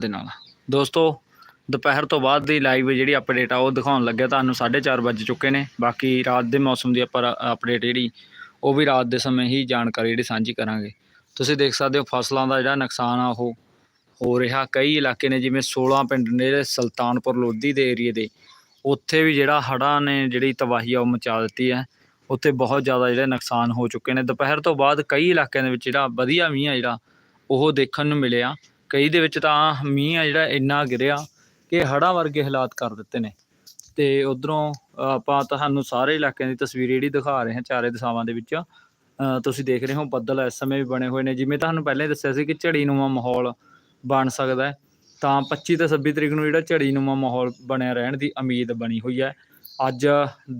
ਦੇ ਨਾਲ। ਦੋਸਤੋ, ਦੁਪਹਿਰ ਤੋਂ ਬਾਅਦ ਦੀ ਲਾਈਵ ਜਿਹੜੀ ਅਪਡੇਟ ਆ, ਉਹ ਦਿਖਾਉਣ ਲੱਗਿਆ ਤੁਹਾਨੂੰ 4:30 ਵੱਜ ਚੁੱਕੇ ਨੇ। ਬਾਕੀ ਰਾਤ ਦੇ ਮੌਸਮ ਦੀ ਆਪਾਂ ਅਪਡੇਟ ਜਿਹੜੀ, ਉਹ ਵੀ ਰਾਤ ਦੇ ਸਮੇਂ ਹੀ ਜਾਣਕਾਰੀ ਜਿਹੜੀ ਸਾਂਝੀ ਕਰਾਂਗੇ। ਤੁਸੀਂ ਦੇਖ ਸਕਦੇ ਹੋ ਫਸਲਾਂ ਦਾ ਜਿਹੜਾ ਨੁਕਸਾਨ ਆ, ਉਹ ਹੋ ਰਿਹਾ। ਕਈ ਇਲਾਕੇ ਨੇ ਜਿਵੇਂ 16 ਪਿੰਡ ਨੇ ਜਿਹੜੇ ਸੁਲਤਾਨਪੁਰ ਲੋਧੀ ਦੇ ਏਰੀਏ ਦੇ, ਉੱਥੇ ਵੀ ਜਿਹੜਾ ਹੜ੍ਹਾਂ ਨੇ ਜਿਹੜੀ ਤਬਾਹੀ ਆ, ਉਹ ਮਚਾ ਦਿੱਤੀ ਹੈ। ਉੱਥੇ ਬਹੁਤ ਜ਼ਿਆਦਾ ਜਿਹੜੇ ਨੁਕਸਾਨ ਹੋ ਚੁੱਕੇ ਨੇ। ਦੁਪਹਿਰ ਤੋਂ ਬਾਅਦ ਕਈ ਇਲਾਕਿਆਂ ਦੇ ਵਿੱਚ ਜਿਹੜਾ ਵਧੀਆ ਮੀਂਹ ਆ, ਜਿਹੜਾ ਉਹ ਦੇਖਣ ਨੂੰ ਮਿਲਿਆ। ਕਈ ਦੇ ਵਿੱਚ ਤਾਂ ਮੀਂਹ ਆ ਜਿਹੜਾ ਇੰਨਾ ਗਿਰਿਆ ਕਿ ਹੜ੍ਹਾਂ ਵਰਗੇ ਹਾਲਾਤ ਕਰ ਦਿੱਤੇ ਨੇ। ਤੇ ਉਧਰੋਂ ਆਪਾਂ ਤੁਹਾਨੂੰ ਸਾਰੇ ਇਲਾਕਿਆਂ ਦੀ ਤਸਵੀਰ ਜਿਹੜੀ ਦਿਖਾ ਰਹੇ ਹਾਂ ਚਾਰੇ ਦਿਸ਼ਾਵਾਂ ਦੇ ਵਿੱਚ। ਤੁਸੀਂ ਦੇਖ ਰਹੇ ਹੋ ਬੱਦਲ ਇਸ ਸਮੇਂ ਵੀ ਬਣੇ ਹੋਏ ਨੇ। ਜਿਵੇਂ ਤੁਹਾਨੂੰ ਪਹਿਲਾਂ ਹੀ ਦੱਸਿਆ ਸੀ ਕਿ ਝੜੀ ਮਾਹੌਲ ਬਣ ਸਕਦਾ ਹੈ, ਤਾਂ 25 ਤੇ 26 ਤਰੀਕ ਨੂੰ ਜਿਹੜਾ ਝੜੀ ਮਾਹੌਲ ਬਣਿਆ ਰਹਿਣ ਦੀ ਉਮੀਦ ਬਣੀ ਹੋਈ ਹੈ। ਅੱਜ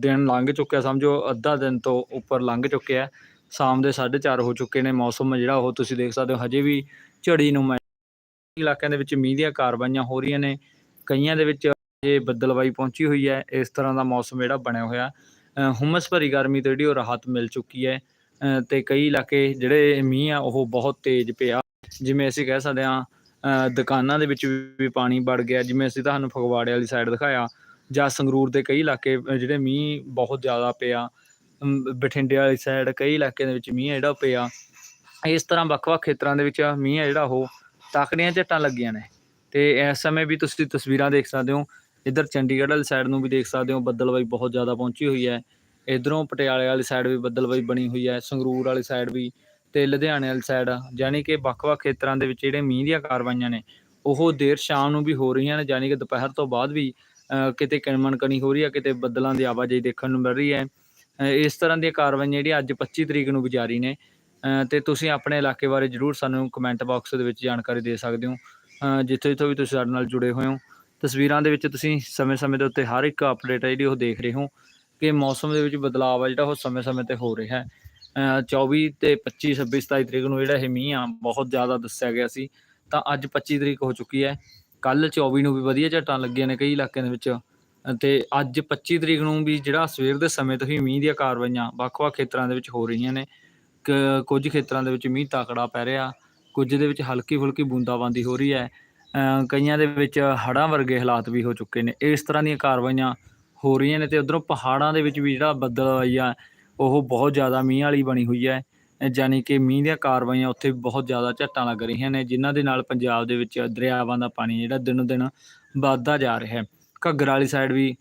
ਦਿਨ ਲੰਘ ਚੁੱਕਿਆ, ਸਮਝੋ ਅੱਧਾ ਦਿਨ ਤੋਂ ਉੱਪਰ ਲੰਘ ਚੁੱਕਿਆ ਸ਼ਾਮ ਦੇ 4:30 ਹੋ ਚੁੱਕੇ ਨੇ, ਮੌਸਮ ਜਿਹੜਾ ਉਹ ਤੁਸੀਂ ਦੇਖ ਸਕਦੇ ਹੋ। ਹਜੇ ਵੀ ਝੜੀ ਇਲਾਕਿਆਂ ਦੇ ਵਿੱਚ ਮੀਂਹ ਦੀਆਂ ਕਾਰਵਾਈਆਂ ਹੋ ਰਹੀਆਂ ਨੇ। ਕਈਆਂ ਦੇ ਵਿੱਚ ਇਹ ਬੱਦਲਵਾਈ ਪਹੁੰਚੀ ਹੋਈ ਹੈ। ਇਸ ਤਰ੍ਹਾਂ ਦਾ ਮੌਸਮ ਜਿਹੜਾ ਬਣਿਆ ਹੋਇਆ ਅ, ਹੁਮਸ ਭਰੀ ਗਰਮੀ ਤੋਂ ਜਿਹੜੀ ਉਹ ਰਾਹਤ ਮਿਲ ਚੁੱਕੀ ਹੈ। ਤੇ ਕਈ ਇਲਾਕੇ ਜਿਹੜੇ ਮੀਂਹ ਆ ਉਹ ਬਹੁਤ ਤੇਜ਼ ਪਿਆ। ਜਿਵੇਂ ਅਸੀਂ ਕਹਿ ਸਕਦੇ ਹਾਂ ਦੁਕਾਨਾਂ ਦੇ ਵਿੱਚ ਵੀ ਪਾਣੀ ਵੜ ਗਿਆ। ਜਿਵੇਂ ਅਸੀਂ ਤੁਹਾਨੂੰ ਫਗਵਾੜੇ ਵਾਲੀ ਸਾਈਡ ਦਿਖਾਇਆ ਜਾਂ ਸੰਗਰੂਰ ਦੇ ਕਈ ਇਲਾਕੇ ਜਿਹੜੇ ਮੀਂਹ ਬਹੁਤ ਜ਼ਿਆਦਾ ਪਿਆ। ਬਠਿੰਡੇ ਵਾਲੀ ਸਾਈਡ ਕਈ ਇਲਾਕਿਆਂ ਦੇ ਵਿੱਚ ਮੀਂਹ ਜਿਹੜਾ ਪਿਆ। ਇਸ ਤਰ੍ਹਾਂ ਵੱਖ-ਵੱਖ ਖੇਤਰਾਂ ਦੇ ਵਿੱਚ ਮੀਂਹ ਆ ਜਿਹੜਾ ਉਹ ਤਕੜੀਆਂ ਝੱਟਾਂ ਲੱਗੀਆਂ ਨੇ। ਤੇ ਇਸ ਸਮੇਂ ਵੀ ਤੁਸੀਂ ਤਸਵੀਰਾਂ ਦੇਖ ਸਕਦੇ ਹੋ। ਇੱਧਰ ਚੰਡੀਗੜ੍ਹ ਵਾਲੀ ਸਾਈਡ ਨੂੰ ਵੀ ਦੇਖ ਸਕਦੇ ਹੋ। ਬੱਦਲਬਾਈ ਬਹੁਤ ਜ਼ਿਆਦਾ ਪਹੁੰਚੀ ਹੋਈ ਹੈ। ਇਧਰੋਂ ਪਟਿਆਲੇ ਵਾਲੀ ਸਾਈਡ ਵੀ ਬੱਦਲਬਾਈ ਬਣੀ ਹੋਈ ਹੈ। ਸੰਗਰੂਰ ਵਾਲੀ ਸਾਈਡ ਵੀ ਤੇ ਲੁਧਿਆਣੇ ਵਾਲੀ ਸਾਈਡ ਯਾਨੀ ਕਿ ਵੱਖ-ਵੱਖ ਖੇਤਰਾਂ ਦੇ ਵਿੱਚ ਜਿਹੜੇ ਮੀਂਹ ਦੀਆਂ ਕਾਰਵਾਈਆਂ ਨੇ, ਉਹ ਦੇਰ ਸ਼ਾਮ ਨੂੰ ਵੀ ਹੋ ਰਹੀਆਂ ਨੇ। ਯਾਨੀ ਕਿ ਦੁਪਹਿਰ ਤੋਂ ਬਾਅਦ ਵੀ ਕਿਤੇ ਕਿਣਮਣਕਣੀ ਹੋ ਰਹੀ ਹੈ, ਕਿਤੇ ਬੱਦਲਾਂ ਦੀ ਆਵਾਜਾਈ ਦੇਖਣ ਨੂੰ ਮਿਲ ਰਹੀ ਹੈ। ਇਸ ਤਰ੍ਹਾਂ ਦੀਆਂ ਕਾਰਵਾਈਆਂ ਜਿਹੜੀਆਂ ਅੱਜ 25 ਤਰੀਕ ਨੂੰ ਵੀ ਜਾਰੀ ਨੇ। ਤੇ ਤੁਸੀਂ ਆਪਣੇ ਇਲਾਕੇ ਬਾਰੇ ਜਰੂਰ ਸਾਨੂੰ ਕਮੈਂਟ ਬਾਕਸ ਦੇ ਵਿੱਚ ਜਾਣਕਾਰੀ ਦੇ ਸਕਦੇ ਹੋ। ਜਿੱਥੇ ਜਿੱਥੋਂ ਵੀ ਤੁਸੀਂ ਸਾਡੇ ਨਾਲ ਜੁੜੇ ਹੋਏ ਹੋ। ਤਸਵੀਰਾਂ ਦੇ ਵਿੱਚ ਤੁਸੀਂ ਸਮੇਂ-ਸਮੇਂ ਦੇ ਉੱਤੇ ਹਰ ਇੱਕ ਅਪਡੇਟ ਹੈ ਜਿਹੜੀ ਉਹ ਦੇਖ ਰਹੇ ਹੋ ਕਿ ਮੌਸਮ ਦੇ ਵਿੱਚ ਬਦਲਾਅ ਆ ਜਿਹੜਾ ਉਹ ਸਮੇਂ-ਸਮੇਂ ਤੇ ਹੋ ਰਿਹਾ ਹੈ। ਅ, 24 ਤੇ 25 26 27 ਤਰੀਕ ਨੂੰ ਜਿਹੜਾ ਇਹ ਮੀਂਹ ਆ ਬਹੁਤ ਜ਼ਿਆਦਾ ਦੱਸਿਆ ਗਿਆ ਸੀ। ਤਾਂ ਅੱਜ 25 ਤਰੀਕ ਹੋ ਚੁੱਕੀ ਹੈ। ਕੱਲ 24 ਨੂੰ ਵੀ ਵਧੀਆ ਝਟਾਂ ਲੱਗੀਆਂ ਨੇ ਕਈ ਇਲਾਕਿਆਂ ਦੇ ਵਿੱਚ। ਅ, ਤੇ ਅੱਜ 25 ਤਰੀਕ ਨੂੰ ਵੀ ਜਿਹੜਾ ਸਵੇਰ ਦੇ ਸਮੇਂ ਤੋਂ ਹੀ ਮੀਂਹ ਦੀਆਂ ਕਾਰਵਾਈਆਂ ਵੱਖ-ਵੱਖ ਖੇਤਰਾਂ ਦੇ ਵਿੱਚ ਹੋ ਰਹੀਆਂ ਨੇ। ਕ- ਕੁਝ ਖੇਤਰਾਂ ਦੇ ਵਿੱਚ ਮੀਂਹ ਤਕੜਾ ਪੈ ਰਿਹਾ ਕੁਝ ਦੇ ਵਿੱਚ ਹਲਕੀ ਫੁਲਕੀ ਬੂੰਦਾਬਾਂਦੀ ਹੋ ਰਹੀ ਹੈ। ਕਈਆਂ ਦੇ ਵਿੱਚ ਹੜ੍ਹਾਂ ਵਰਗੇ ਹਾਲਾਤ ਵੀ ਹੋ ਚੁੱਕੇ ਨੇ। ਇਸ ਤਰ੍ਹਾਂ ਦੀਆਂ ਕਾਰਵਾਈਆਂ ਹੋ ਰਹੀਆਂ ਨੇ ਤੇ ਉਧਰੋਂ ਪਹਾੜਾਂ ਦੇ ਵਿੱਚ ਵੀ ਜਿਹੜਾ ਬੱਦਲ ਆ ਉਹ ਬਹੁਤ ਜ਼ਿਆਦਾ ਮੀਂਹ ਵਾਲੀ ਬਣੀ ਹੋਈ ਹੈ। ਅ, ਕਿ ਮੀਂਹ ਦੀਆਂ ਕਾਰਵਾਈਆਂ ਉੱਥੇ ਬਹੁਤ ਜ਼ਿਆਦਾ ਝੱਟਾਂ ਲੱਗ ਰਹੀਆਂ ਨੇ ਜਿਨ੍ਹਾਂ ਦੇ ਨਾਲ ਪੰਜਾਬ ਦੇ ਵਿੱਚ ਦਰਿਆਵਾਂ ਦਾ ਪਾਣੀ ਜਿਹੜਾ ਦਿਨੋ ਦਿਨ ਵੱਧਦਾ ਜਾ ਰਿਹਾ ਹੈ। ਘੱਗਰ ਵਾਲੀ ਸਾਈਡ ਵੀ